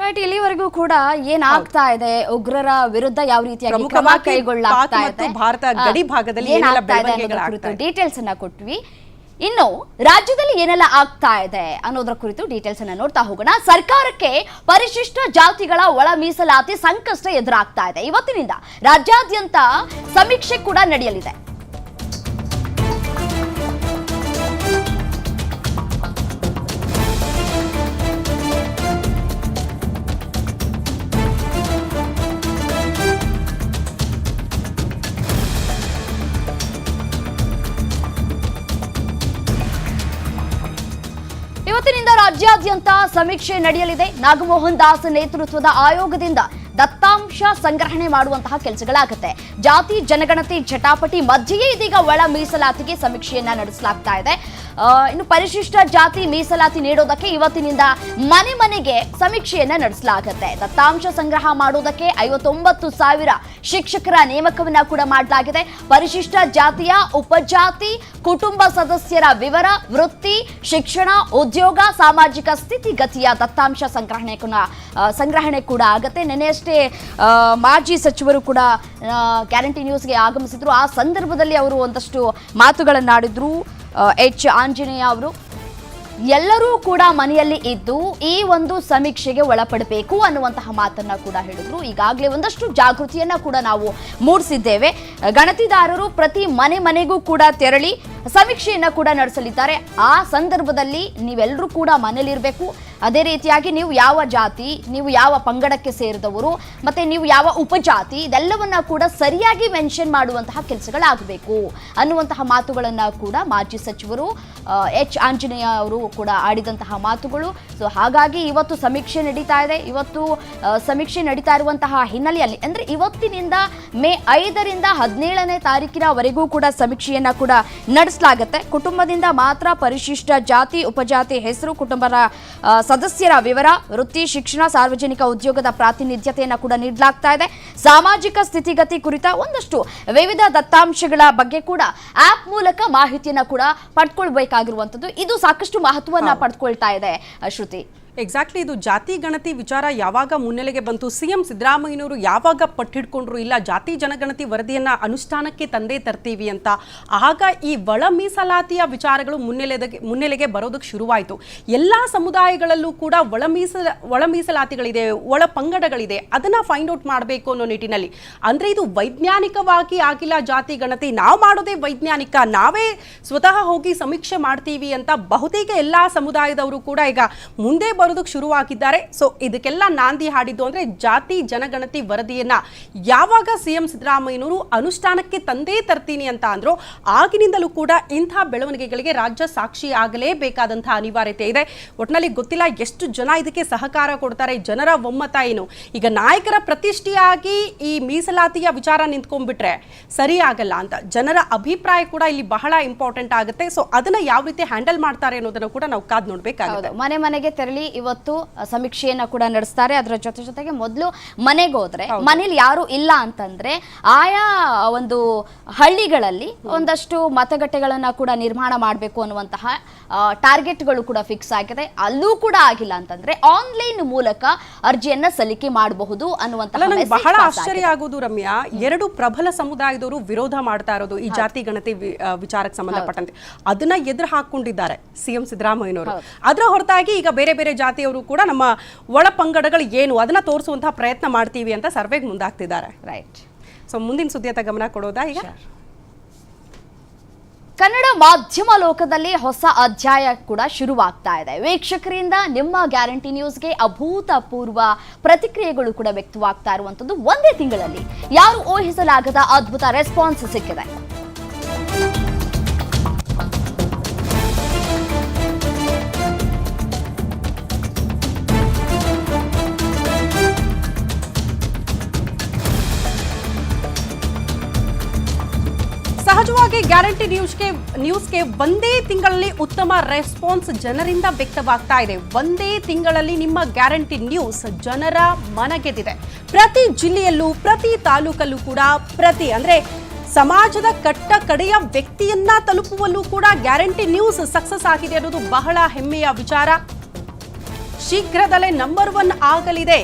[SPEAKER 2] ರೈಟ್ ಇಲ್ಲಿವರೆಗೂ ಕೂಡ ಏನಾಗ್ತಾ ಇದೆ? ಉಗ್ರರ ವಿರುದ್ಧ ಯಾವ ರೀತಿಯಾಗಿ ಕ್ರಮ
[SPEAKER 1] ಕೈಗೊಳ್ಳಾಗ್ತಾ
[SPEAKER 2] ಕೈಗೊಳ್ಳಲಾಗ್ತಾ ಇದೆ?
[SPEAKER 1] ಭಾರತ ಗಡಿ ಭಾಗದಲ್ಲಿ ಏನೆಲ್ಲ
[SPEAKER 2] ಏನಾಗ್ತಾ ಇದೆ ಅನ್ನೋದ್ರ
[SPEAKER 1] ಬೆಳವಣಿಗೆಗಳಾಗ್ತಾ
[SPEAKER 2] ಕುರಿತು
[SPEAKER 1] ಇದೆ.
[SPEAKER 2] ಡೀಟೇಲ್ಸ್ ಅನ್ನ ಕೊಟ್ವಿ. ಇನ್ನು ರಾಜ್ಯದಲ್ಲಿ ಏನೆಲ್ಲ ಆಗ್ತಾ ಇದೆ ಅನ್ನೋದ್ರ ಕುರಿತು ಡೀಟೇಲ್ಸ್ ಅನ್ನ ನೋಡ್ತಾ ಹೋಗೋಣ. ಸರ್ಕಾರಕ್ಕೆ ಪರಿಶಿಷ್ಟ ಜಾತಿಗಳ ಒಳ ಮೀಸಲಾತಿ ಸಂಕಷ್ಟ ಎದುರಾಗ್ತಾ ಇದೆ. ಇವತ್ತಿನಿಂದ ರಾಜ್ಯಾದ್ಯಂತ ಸಮೀಕ್ಷೆ ಕೂಡ ನಡೆಯಲಿದೆ. ಇವತ್ತಿನಿಂದ ರಾಜ್ಯಾದ್ಯಂತ ಸಮೀಕ್ಷೆ ನಡೆಯಲಿದೆ. ನಾಗಮೋಹನ್ ದಾಸ್ ನೇತೃತ್ವದ ಆಯೋಗದಿಂದ ದತ್ತಾಂಶ ಸಂಗ್ರಹಣೆ ಮಾಡುವಂತಹ ಕೆಲಸಗಳಾಗುತ್ತೆ. ಜಾತಿ, ಜನಗಣತಿ, ಜಟಾಪಟಿ ಮಧ್ಯೆಯೇ ಇದೀಗ ಒಳ ಮೀಸಲಾತಿಗೆ ಸಮೀಕ್ಷೆಯನ್ನ ನಡೆಸಲಾಗ್ತಾ ಇದೆ. ಇನ್ನು ಪರಿಶಿಷ್ಟ ಜಾತಿ ಮೀಸಲಾತಿ ನೀಡೋದಕ್ಕೆ ಇವತ್ತಿನಿಂದ ಮನೆ ಮನೆಗೆ ಸಮೀಕ್ಷೆಯನ್ನ ನಡೆಸಲಾಗುತ್ತೆ. ದತ್ತಾಂಶ ಸಂಗ್ರಹ ಮಾಡೋದಕ್ಕೆ ಐವತ್ತೊಂಬತ್ತು ಸಾವಿರ ಶಿಕ್ಷಕರ ನೇಮಕವನ್ನ ಕೂಡ ಮಾಡಲಾಗಿದೆ. ಪರಿಶಿಷ್ಟ ಜಾತಿಯ, ಉಪಜಾತಿ, ಕುಟುಂಬ ಸದಸ್ಯರ ವಿವರ, ವೃತ್ತಿ, ಶಿಕ್ಷಣ, ಉದ್ಯೋಗ, ಸಾಮಾಜಿಕ ಸ್ಥಿತಿಗತಿಯ ದತ್ತಾಂಶ ಸಂಗ್ರಹಣೆ ಸಂಗ್ರಹಣೆ ಕೂಡ ಆಗುತ್ತೆ. ನೆನೆಯಷ್ಟೇ ಮಾಜಿ ಸಚಿವರು ಕೂಡ ಗ್ಯಾರಂಟಿ ನ್ಯೂಸ್ಗೆ ಆಗಮಿಸಿದ್ರು. ಆ ಸಂದರ್ಭದಲ್ಲಿ ಅವರು ಒಂದಷ್ಟು ಮಾತುಗಳನ್ನಾಡಿದ್ರು. ಎಚ್ ಆಂಜನೇಯ ಅವರು, ಎಲ್ಲರೂ ಕೂಡ ಮನೆಯಲ್ಲಿ ಇದ್ದು ಈ ಒಂದು ಸಮೀಕ್ಷೆಗೆ ಒಳಪಡಬೇಕು ಅನ್ನುವಂತಹ ಮಾತನ್ನ ಕೂಡ ಹೇಳಿದ್ರು. ಈಗಾಗಲೇ ಒಂದಷ್ಟು ಜಾಗೃತಿಯನ್ನ ಕೂಡ ನಾವು ಮೂಡಿಸಿದ್ದೇವೆ. ಗಣತಿದಾರರು ಪ್ರತಿ ಮನೆ ಮನೆಗೂ ಕೂಡ ತೆರಳಿ ಸಮೀಕ್ಷೆಯನ್ನ ಕೂಡ ನಡೆಸಲಿದ್ದಾರೆ. ಆ ಸಂದರ್ಭದಲ್ಲಿ ನೀವೆಲ್ಲರೂ ಕೂಡ ಮನೇಲಿರಬೇಕು. ಅದೇ ರೀತಿಯಾಗಿ ನೀವು ಯಾವ ಜಾತಿ, ನೀವು ಯಾವ ಪಂಗಡಕ್ಕೆ ಸೇರಿದವರು, ಮತ್ತೆ ನೀವು ಯಾವ ಉಪಜಾತಿ, ಇದೆಲ್ಲವನ್ನ ಕೂಡ ಸರಿಯಾಗಿ ಮೆನ್ಷನ್ ಮಾಡುವಂತಹ ಕೆಲಸಗಳಾಗಬೇಕು ಅನ್ನುವಂತಹ ಮಾತುಗಳನ್ನು ಕೂಡ ಮಾಜಿ ಸಚಿವರು ಎಚ್ ಆಂಜನೇಯ ಅವರು ಕೂಡ ಆಡಿದಂತಹ ಮಾತುಗಳು. ಸೊ ಹಾಗಾಗಿ ಇವತ್ತು ಸಮೀಕ್ಷೆ ನಡೀತಾ ಇದೆ. ಇವತ್ತು ಸಮೀಕ್ಷೆ ನಡೀತಾ ಇರುವಂತಹ ಹಿನ್ನೆಲೆಯಲ್ಲಿ, ಅಂದ್ರೆ ಇವತ್ತಿನಿಂದ ಮೇ ಐದರಿಂದ ಹದಿನೇಳನೇ ತಾರೀಕಿನವರೆಗೂ ಕೂಡ ಸಮೀಕ್ಷೆಯನ್ನ ಕೂಡ ನಡೆಸಲಾಗುತ್ತೆ ಕುಟುಂಬದಿಂದ ಮಾತ್ರ ಪರಿಶಿಷ್ಟ ಜಾತಿ ಉಪಜಾತಿ ಹೆಸರು ಕುಟುಂಬದ ಸದಸ್ಯರ ವಿವರ ವೃತ್ತಿ ಶಿಕ್ಷಣ ಸಾರ್ವಜನಿಕ ಉದ್ಯೋಗದ ಪ್ರಾತಿನಿಧ್ಯತೆಯನ್ನು ಕೂಡ ನೀಡಲಾಗ್ತಾ ಇದೆ. ಸಾಮಾಜಿಕ ಸ್ಥಿತಿಗತಿ ಕುರಿತ ಒಂದಷ್ಟು ವಿವಿಧ ದತ್ತಾಂಶಗಳ ಬಗ್ಗೆ ಕೂಡ ಆಪ್ ಮೂಲಕ ಮಾಹಿತಿಯನ್ನು ಕೂಡ ಪಡ್ಕೊಳ್ಬೇಕಾಗಿರುವಂಥದ್ದು. ಇದು ಸಾಕಷ್ಟು ಮಹತ್ವವನ್ನು ಪಡ್ಕೊಳ್ತಾ ಇದೆ ಶ್ರುತಿ.
[SPEAKER 1] ಎಕ್ಸಾಕ್ಟ್ಲಿ ಇದು ಜಾತಿ ಗಣತಿ ವಿಚಾರ ಯಾವಾಗ ಮುನ್ನೆಲೆಗೆ ಬಂತು? ಸಿಎಂ ಸಿದ್ದರಾಮಯ್ಯನವರು ಯಾವಾಗ ಪಟ್ಟಿಡ್ಕೊಂಡ್ರು? ಇಲ್ಲ, ಜಾತಿ ಜನಗಣತಿ ವರದಿಯನ್ನ ಅನುಷ್ಠಾನಕ್ಕೆ ತಂದೇ ತರ್ತೀವಿ ಅಂತ. ಆಗ ಈ ಒಳ ಮೀಸಲಾತಿಯ ವಿಚಾರಗಳು ಮುನ್ನೆಲೆಗೆ ಮುನ್ನೆಲೆಗೆ ಬರೋದಕ್ಕೆ ಶುರುವಾಯಿತು. ಎಲ್ಲ ಸಮುದಾಯಗಳಲ್ಲೂ ಕೂಡ ಒಳ ಮೀಸಲ ಒಳ ಮೀಸಲಾತಿಗಳಿದೆ, ಒಳ ಪಂಗಡಗಳಿದೆ. ಅದನ್ನ ಫೈಂಡ್ ಔಟ್ ಮಾಡಬೇಕು ಅನ್ನೋ ನಿಟ್ಟಿನಲ್ಲಿ. ಅಂದ್ರೆ ಇದು ವೈಜ್ಞಾನಿಕವಾಗಿ ಆಗಿಲ್ಲ ಜಾತಿ ಗಣತಿ. ನಾವು ಮಾಡೋದೇ ವೈಜ್ಞಾನಿಕ. ನಾವೇ ಸ್ವತಃ ಹೋಗಿ ಸಮೀಕ್ಷೆ ಮಾಡ್ತೀವಿ ಅಂತ ಬಹುತೇಕ ಎಲ್ಲ ಸಮುದಾಯದವರು ಕೂಡ ಈಗ ಮುಂದೆ ಬರೋದಕ್ಕೆ ಶುರುವಾಗಿದ್ದಾರೆ. ಸೊ ಇದಕ್ಕೆಲ್ಲ ನಾಂದಿ ಹಾಡಿದ್ದು ಅಂದರೆ ಜಾತಿ ಜನಗಣತಿ ವರದಿಯನ್ನ ಯಾವಾಗ ಸಿಎಂ ಸಿದ್ದರಾಮಯ್ಯನವರು ಅನುಷ್ಠಾನಕ್ಕೆ ತಂದೇ ತರ್ತೀನಿ ಅಂತ ಅಂದ್ರು, ಆಗಿನಿಂದಲೂ ಕೂಡ ಇಂಥ ಬೆಳವಣಿಗೆಗಳಿಗೆ ರಾಜ್ಯ ಸಾಕ್ಷಿ ಆಗಲೇಬೇಕಾದಂತಹ ಅನಿವಾರ್ಯತೆ ಇದೆ. ಒಟ್ಟಿನಲ್ಲಿ ಗೊತ್ತಿಲ್ಲ ಎಷ್ಟು ಜನ ಇದಕ್ಕೆ ಸಹಕಾರ ಕೊಡ್ತಾರೆ, ಜನರ ಒಮ್ಮತ ಏನು. ಈಗ ನಾಯಕರ ಪ್ರತಿಷ್ಠೆಯಾಗಿ ಈ ಮೀಸಲಾತಿಯ ವಿಚಾರ ನಿಂತ್ಕೊಂಡ್ಬಿಟ್ರೆ ಸರಿ ಆಗಲ್ಲ ಅಂತ. ಜನರ ಅಭಿಪ್ರಾಯ ಕೂಡ ಇಲ್ಲಿ ಬಹಳ ಇಂಪಾರ್ಟೆಂಟ್ ಆಗುತ್ತೆ. ಸೊ ಅದನ್ನ ಯಾವ ರೀತಿ ಹ್ಯಾಂಡಲ್ ಮಾಡ್ತಾರೆ ಅನ್ನೋದನ್ನು ಕೂಡ ನಾವು ಕಾದ್ ನೋಡ್ಬೇಕಾಗುತ್ತೆ.
[SPEAKER 2] ಮನೆ ಮನೆಗೆ ತೆರಳಿ ಇವತ್ತು ಸಮೀಕ್ಷೆಯನ್ನ ಕೂಡ ನಡೆಸ್ತಾರೆ. ಅದರ ಜೊತೆ ಜೊತೆಗೆ ಮೊದಲು ಮನೆಗೆ ಹೋದ್ರೆ ಮನೇಲಿ ಯಾರು ಇಲ್ಲ ಅಂತಂದ್ರೆ ಆಯಾ ಒಂದು ಹಳ್ಳಿಗಳಲ್ಲಿ ಒಂದಷ್ಟು ಮತಗಟ್ಟೆಗಳನ್ನ ಕೂಡ ನಿರ್ಮಾಣ ಮಾಡಬೇಕು ಅನ್ನುವಂತಹ ಟಾರ್ಗೆಟ್ಗಳು ಕೂಡ ಫಿಕ್ಸ್ ಆಗಿದೆ. ಅಲ್ಲೂ ಕೂಡ ಆಗಿಲ್ಲ ಅಂತಂದ್ರೆ ಆನ್ಲೈನ್ ಮೂಲಕ ಅರ್ಜಿಯನ್ನ ಸಲ್ಲಿಕೆ ಮಾಡಬಹುದು ಅನ್ನುವಂತಹ
[SPEAKER 1] ಬಹಳ ಆಶ್ಚರ್ಯ ಆಗೋದು. ರಮ್ಯಾ ಎರಡು ಪ್ರಬಲ ಸಮುದಾಯದವರು ವಿರೋಧ ಮಾಡ್ತಾ ಇರೋದು ಈ ಜಾತಿ ಗಣತಿ ವಿಚಾರಕ್ಕೆ ಸಂಬಂಧಪಟ್ಟಂತೆ. ಅದನ್ನ ಎದುರು ಹಾಕೊಂಡಿದ್ದಾರೆ ಸಿಎಂ ಸಿದ್ದರಾಮಯ್ಯನವರು. ಅದರ ಹೊರತಾಗಿ ಈಗ ಬೇರೆ ಬೇರೆ ಜಾತಿಯವರು ಕೂಡ ನಮ್ಮ ಒಳ ಪಂಗಡಗಳು ಏನು? ಅದನ್ನ ತೋರಿಸುವಂತಹ ಪ್ರಯತ್ನ ಮಾಡ್ತೀವಿ ಅಂತ ಸರ್ವೆಗೆ ಮುಂದಾಗ್ತಿದ್ದಾರೆ.
[SPEAKER 2] ರೈಟ್
[SPEAKER 1] ಸೊ ಮುಂದಿನ ಸುದ್ದಿಯತ್ತ ಗಮನ ಕೊಡೋದಾ ಈಗ?
[SPEAKER 2] ಕನ್ನಡ ಮಾಧ್ಯಮ ಲೋಕದಲ್ಲಿ ಹೊಸ ಅಧ್ಯಾಯ ಕೂಡ ಶುರುವಾಗ್ತಾ ಇದೆ. ವೀಕ್ಷಕರಿಂದ ನಿಮ್ಮ ಗ್ಯಾರಂಟಿ ನ್ಯೂಸ್ಗೆ ಅಭೂತಪೂರ್ವ ಪ್ರತಿಕ್ರಿಯೆಗಳು ಕೂಡ ವ್ಯಕ್ತವಾಗ್ತಾ ಇರುವಂತದ್ದು ಒಂದೇ ತಿಂಗಳಲ್ಲಿ. ಯಾರು ಊಹಿಸಲಾಗದ ಅದ್ಭುತ ರೆಸ್ಪಾನ್ಸ್ ಸಿಕ್ಕಿದೆ.
[SPEAKER 1] ಗ್ಯಾರಂಟಿ ನ್ಯೂಸ್ಗೆ ನ್ಯೂಸ್ಗೆ ಒಂದೇ ತಿಂಗಳಲ್ಲಿ ಉತ್ತಮ ರೆಸ್ಪಾನ್ಸ್ ಜನರಿಂದ ವ್ಯಕ್ತವಾಗ್ತಾ ಇದೆ. ಒಂದೇ ತಿಂಗಳಲ್ಲಿ ನಿಮ್ಮ ಗ್ಯಾರಂಟಿ ನ್ಯೂಸ್ ಜನರ ಮನಗೆದಿದೆ. ಪ್ರತಿ ಜಿಲ್ಲೆಯಲ್ಲೂ, ಪ್ರತಿ ತಾಲೂಕಲ್ಲೂ ಕೂಡ, ಪ್ರತಿ ಅಂದ್ರೆ ಸಮಾಜದ ಕಟ್ಟ ಕಡೆಯ ವ್ಯಕ್ತಿಯನ್ನ ತಲುಪುವಲ್ಲೂ ಕೂಡ ಗ್ಯಾರಂಟಿ ನ್ಯೂಸ್ ಸಕ್ಸಸ್ ಆಗಿದೆ ಅನ್ನೋದು ಬಹಳ ಹೆಮ್ಮೆಯ ವಿಚಾರ. ಶೀಘ್ರದಲ್ಲೇ ನಂಬರ್ ಒನ್ ಆಗಲಿದೆ.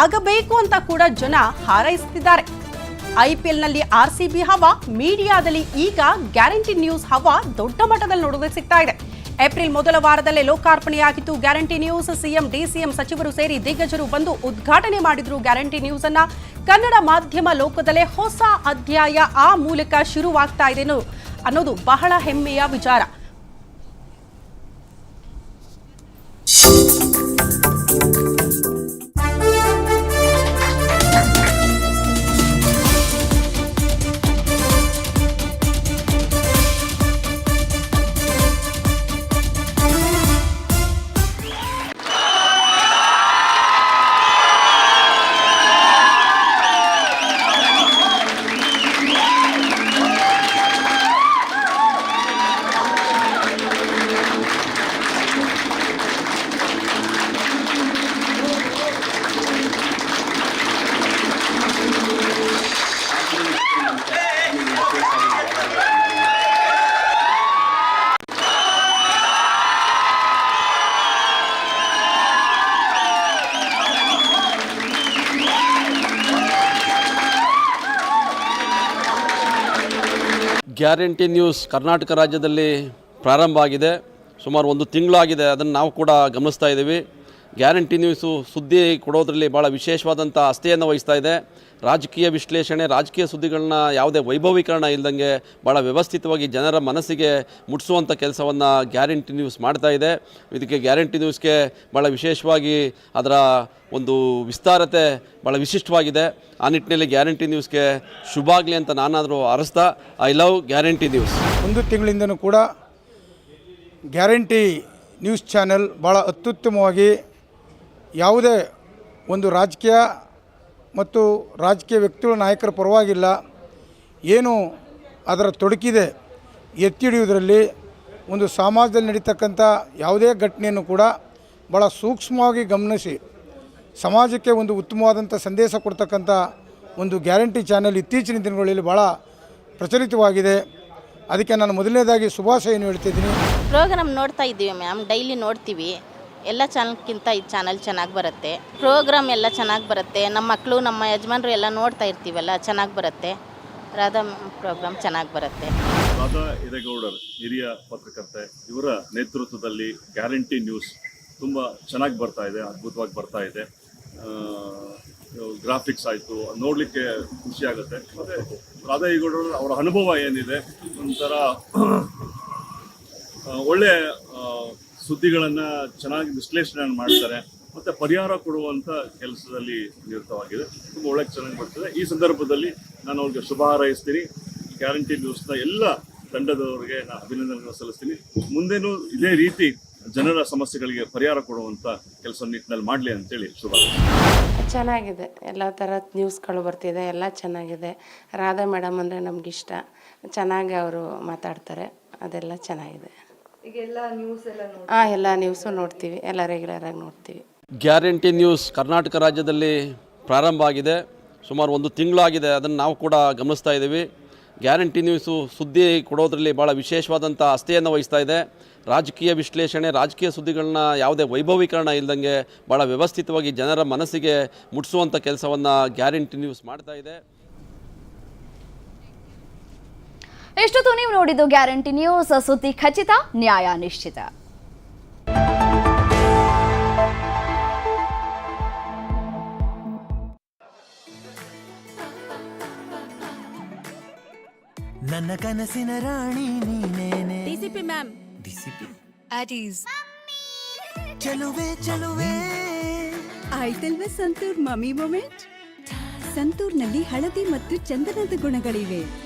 [SPEAKER 1] ಆಗಬೇಕು ಅಂತ ಕೂಡ ಜನ ಹಾರೈಸುತ್ತಿದ್ದಾರೆ ಐಪಿಎಲ್ನಲ್ಲಿ ಆರ್ ಸಿ ಬಿ ಹವಾ, ಮೀಡಿಯಾದಲ್ಲಿ ಈಗ ಗ್ಯಾರಂಟಿ ನ್ಯೂಸ್ ಹವಾ ದೊಡ್ಡ ಮಟ್ಟದಲ್ಲಿ ನೋಡೋದಕ್ಕೆ ಸಿಗ್ತಾ ಇದೆ. ಏಪ್ರಿಲ್ ಮೊದಲ ವಾರದಲ್ಲೇ ಲೋಕಾರ್ಪಣೆಯಾಗಿತ್ತು ಗ್ಯಾರಂಟಿ ನ್ಯೂಸ್. ಸಿಎಂ, ಡಿಸಿಎಂ ಸಚಿವರು ಸೇರಿ ದಿಗ್ಗಜರು ಬಂದು ಉದ್ಘಾಟನೆ ಮಾಡಿದ್ರು ಗ್ಯಾರಂಟಿ ನ್ಯೂಸ್ ಅನ್ನ ಕನ್ನಡ ಮಾಧ್ಯಮ ಲೋಕದಲ್ಲೇ ಹೊಸ ಅಧ್ಯಾಯ ಆ ಮೂಲಕ ಶುರುವಾಗ್ತಾ ಇದೆ ಅನ್ನೋದು ಬಹಳ ಹೆಮ್ಮೆಯ ವಿಚಾರ.
[SPEAKER 3] ಗ್ಯಾರಂಟಿ ನ್ಯೂಸ್ ಕರ್ನಾಟಕ ರಾಜ್ಯದಲ್ಲಿ ಪ್ರಾರಂಭ ಆಗಿದೆ. ಸುಮಾರು ಒಂದು ತಿಂಗಳಾಗಿದೆ. ಅದನ್ನು ನಾವು ಕೂಡ ಗಮನಿಸ್ತಾ ಇದ್ದೀವಿ. ಗ್ಯಾರಂಟಿ ನ್ಯೂಸು ಸುದ್ದಿ ಕೊಡೋದ್ರಲ್ಲಿ ಭಾಳ ವಿಶೇಷವಾದಂಥ ಆಸ್ತಿಯನ್ನು ವಹಿಸ್ತಾ ಇದೆ. ರಾಜಕೀಯ ವಿಶ್ಲೇಷಣೆ, ರಾಜಕೀಯ ಸುದ್ದಿಗಳನ್ನ ಯಾವುದೇ ವೈಭವೀಕರಣ ಇಲ್ಲದಂಗೆ ಭಾಳ ವ್ಯವಸ್ಥಿತವಾಗಿ ಜನರ ಮನಸ್ಸಿಗೆ ಮುಟ್ಟಿಸುವಂಥ ಕೆಲಸವನ್ನು ಗ್ಯಾರಂಟಿ ನ್ಯೂಸ್ ಮಾಡ್ತಾ ಇದೆ. ಇದಕ್ಕೆ ಗ್ಯಾರಂಟಿ ನ್ಯೂಸ್ಗೆ ಭಾಳ ವಿಶೇಷವಾಗಿ ಅದರ ಒಂದು ವಿಸ್ತಾರತೆ ಭಾಳ ವಿಶಿಷ್ಟವಾಗಿದೆ. ಆ ನಿಟ್ಟಿನಲ್ಲಿ ಗ್ಯಾರಂಟಿ ನ್ಯೂಸ್ಗೆ ಶುಭ ಆಗಲಿ ಅಂತ ನಾನಾದರೂ ಅರಸ್ತಾ, ಐ ಲವ್ ಗ್ಯಾರಂಟಿ ನ್ಯೂಸ್.
[SPEAKER 4] ಒಂದು ತಿಂಗಳಿಂದನೂ ಕೂಡ ಗ್ಯಾರಂಟಿ ನ್ಯೂಸ್ ಚಾನೆಲ್ ಭಾಳ ಅತ್ಯುತ್ತಮವಾಗಿ ಯಾವುದೇ ಒಂದು ರಾಜಕೀಯ ಮತ್ತು ರಾಜಕೀಯ ವ್ಯಕ್ತಿಗಳ ನಾಯಕರ ಪರವಾಗಿಲ್ಲ. ಏನು ಅದರ ತೊಡಕಿದೆ ಎತ್ತಿ ಹಿಡಿಯುವುದರಲ್ಲಿ ಒಂದು ಸಮಾಜದಲ್ಲಿ ನಡೀತಕ್ಕಂಥ ಯಾವುದೇ ಘಟನೆಯನ್ನು ಕೂಡ ಭಾಳ ಸೂಕ್ಷ್ಮವಾಗಿ ಗಮನಿಸಿ. ಸಮಾಜಕ್ಕೆ ಒಂದು ಉತ್ತಮವಾದಂಥ ಸಂದೇಶ ಕೊಡ್ತಕ್ಕಂಥ ಒಂದು ಗ್ಯಾರಂಟಿ ಚಾನೆಲ್ ಇತ್ತೀಚಿನ ದಿನಗಳಲ್ಲಿ ಭಾಳ ಪ್ರಚಲಿತವಾಗಿದೆ. ಅದಕ್ಕೆ ನಾನು ಮೊದಲನೇದಾಗಿ ಶುಭಾಶಯನ್ನು ಹೇಳ್ತಿದ್ದೀನಿ.
[SPEAKER 5] ಪ್ರೋಗ್ರಾಮ್ ನೋಡ್ತಾ ಇದ್ದೀವಿ ಮ್ಯಾಮ್, ಡೈಲಿ ನೋಡ್ತೀವಿ. ಎಲ್ಲ ಚಾನಲ್ಗಿಂತ ಈ ಚಾನಲ್ ಚೆನ್ನಾಗಿ ಬರುತ್ತೆ. ಪ್ರೋಗ್ರಾಮ್ ಎಲ್ಲ ಚೆನ್ನಾಗಿ ಬರುತ್ತೆ. ನಮ್ಮ ಮಕ್ಕಳು ನಮ್ಮ ಯಜಮಾನರು ಎಲ್ಲ ನೋಡ್ತಾ ಇರ್ತೀವಲ್ಲ, ಚೆನ್ನಾಗಿ ಬರುತ್ತೆ. ರಾಧಾ ಪ್ರೋಗ್ರಾಮ್ ಚೆನ್ನಾಗಿ ಬರುತ್ತೆ.
[SPEAKER 6] ರಾಧಾ ಹಿರೇಗೌಡರ್ ಹಿರಿಯ ಪತ್ರಕರ್ತೆ, ಇವರ ನೇತೃತ್ವದಲ್ಲಿ ಗ್ಯಾರಂಟಿ ನ್ಯೂಸ್ ತುಂಬ ಚೆನ್ನಾಗಿ ಬರ್ತಾ ಇದೆ, ಅದ್ಭುತವಾಗಿ ಬರ್ತಾ ಇದೆ. ಗ್ರಾಫಿಕ್ಸ್ ಆಯಿತು ನೋಡಲಿಕ್ಕೆ ಖುಷಿ ಆಗುತ್ತೆ. ಮತ್ತು ರಾಧಾ ಹಿರೇಗೌಡರು ಅವರ ಅನುಭವ ಏನಿದೆ ಒಂಥರ ಒಳ್ಳೆ ಸುದ್ದಿಗಳನ್ನ ಚೆನ್ನಾಗಿ ವಿಶ್ಲೇಷಣೆ ಮಾಡ್ತಾರೆ ಮತ್ತೆ ಪರಿಹಾರ ಕೊಡುವಂತ ಕೆಲಸದಲ್ಲಿ ನಿರತವಾಗಿದೆ. ತುಂಬ ಒಳ್ಳೆ ಚೆನ್ನಾಗಿ ಬರ್ತದೆ ಈ ಸಂದರ್ಭದಲ್ಲಿ ನಾನು ಅವ್ರಿಗೆ ಶುಭ ಹಾರೈಸ್ತೀನಿ. ಗ್ಯಾರಂಟಿ ನ್ಯೂಸ್ನ ಎಲ್ಲ ತಂಡದವರಿಗೆ ನಾನು ಅಭಿನಂದನೆಗಳನ್ನು ಸಲ್ಲಿಸ್ತೀನಿ. ಮುಂದೇನೂ ಇದೇ ರೀತಿ ಜನರ ಸಮಸ್ಯೆಗಳಿಗೆ ಪರಿಹಾರ ಕೊಡುವಂತ ಕೆಲಸ ನಿಟ್ಟಿನಲ್ಲಿ ಮಾಡಲಿ ಅಂತೇಳಿ ಶುಭ
[SPEAKER 7] ಚೆನ್ನಾಗಿದೆ. ಎಲ್ಲ ಥರದ ನ್ಯೂಸ್ಗಳು ಬರ್ತಿದೆ. ಎಲ್ಲ ಚೆನ್ನಾಗಿದೆ. ರಾಧಾ ಮೇಡಮ್ ಅಂದರೆ ನಮಗಿಷ್ಟ ಚೆನ್ನಾಗಿ ಅವರು ಮಾತಾಡ್ತಾರೆ. ಅದೆಲ್ಲ ಚೆನ್ನಾಗಿದೆ. ಹಾಂ ಎಲ್ಲ ನ್ಯೂಸು ನೋಡ್ತೀವಿ. ಎಲ್ಲ ರೆಗ್ಯುಲರಾಗಿ ನೋಡ್ತೀವಿ.
[SPEAKER 3] ಗ್ಯಾರಂಟಿ ನ್ಯೂಸ್ ಕರ್ನಾಟಕ ರಾಜ್ಯದಲ್ಲಿ ಪ್ರಾರಂಭ ಆಗಿದೆ. ಸುಮಾರು ಒಂದು ತಿಂಗಳಾಗಿದೆ ಅದನ್ನು ನಾವು ಕೂಡ ಗಮನಿಸ್ತಾ ಇದ್ದೀವಿ. ಗ್ಯಾರಂಟಿ ನ್ಯೂಸು ಸುದ್ದಿ ಕೊಡೋದ್ರಲ್ಲಿ ಭಾಳ ವಿಶೇಷವಾದಂಥ ಆಸ್ತೆಯನ್ನು ವಹಿಸ್ತಾ ಇದೆ. ರಾಜಕೀಯ ವಿಶ್ಲೇಷಣೆ ರಾಜಕೀಯ ಸುದ್ದಿಗಳನ್ನ ಯಾವುದೇ ವೈಭವೀಕರಣ ಇಲ್ಲದಂಗೆ ಭಾಳ ವ್ಯವಸ್ಥಿತವಾಗಿ ಜನರ ಮನಸ್ಸಿಗೆ ಮುಟ್ಟಿಸುವಂಥ ಕೆಲಸವನ್ನು ಗ್ಯಾರಂಟಿ ನ್ಯೂಸ್ ಮಾಡ್ತಾ ಇದೆ.
[SPEAKER 2] ಎಷ್ಟೊತ್ತು ನೀವು ನೋಡಿದ್ದು ಗ್ಯಾರಂಟಿ ನ್ಯೂಸ್ ಸುದ್ದಿ ಖಚಿತ ನ್ಯಾಯ ನಿಶ್ಚಿತ.
[SPEAKER 8] ನನ್ನ ಕನಸಿನ ರಾಣಿ ನೀನೇನೆ?
[SPEAKER 9] DCP ma'am.
[SPEAKER 8] DCP?
[SPEAKER 9] It is
[SPEAKER 8] ಚಲುವೆ ಚಲುವೆ.
[SPEAKER 9] ಆಯ್ತಲ್ವ ಸಂತೂರ್ ಮಮ್ಮಿ ಮೊಮೆಂಟ್ ಸಂತೂರ್ನಲ್ಲಿ ಹಳದಿ ಮತ್ತು ಚಂದನದ ಗುಣಗಳಿವೆ.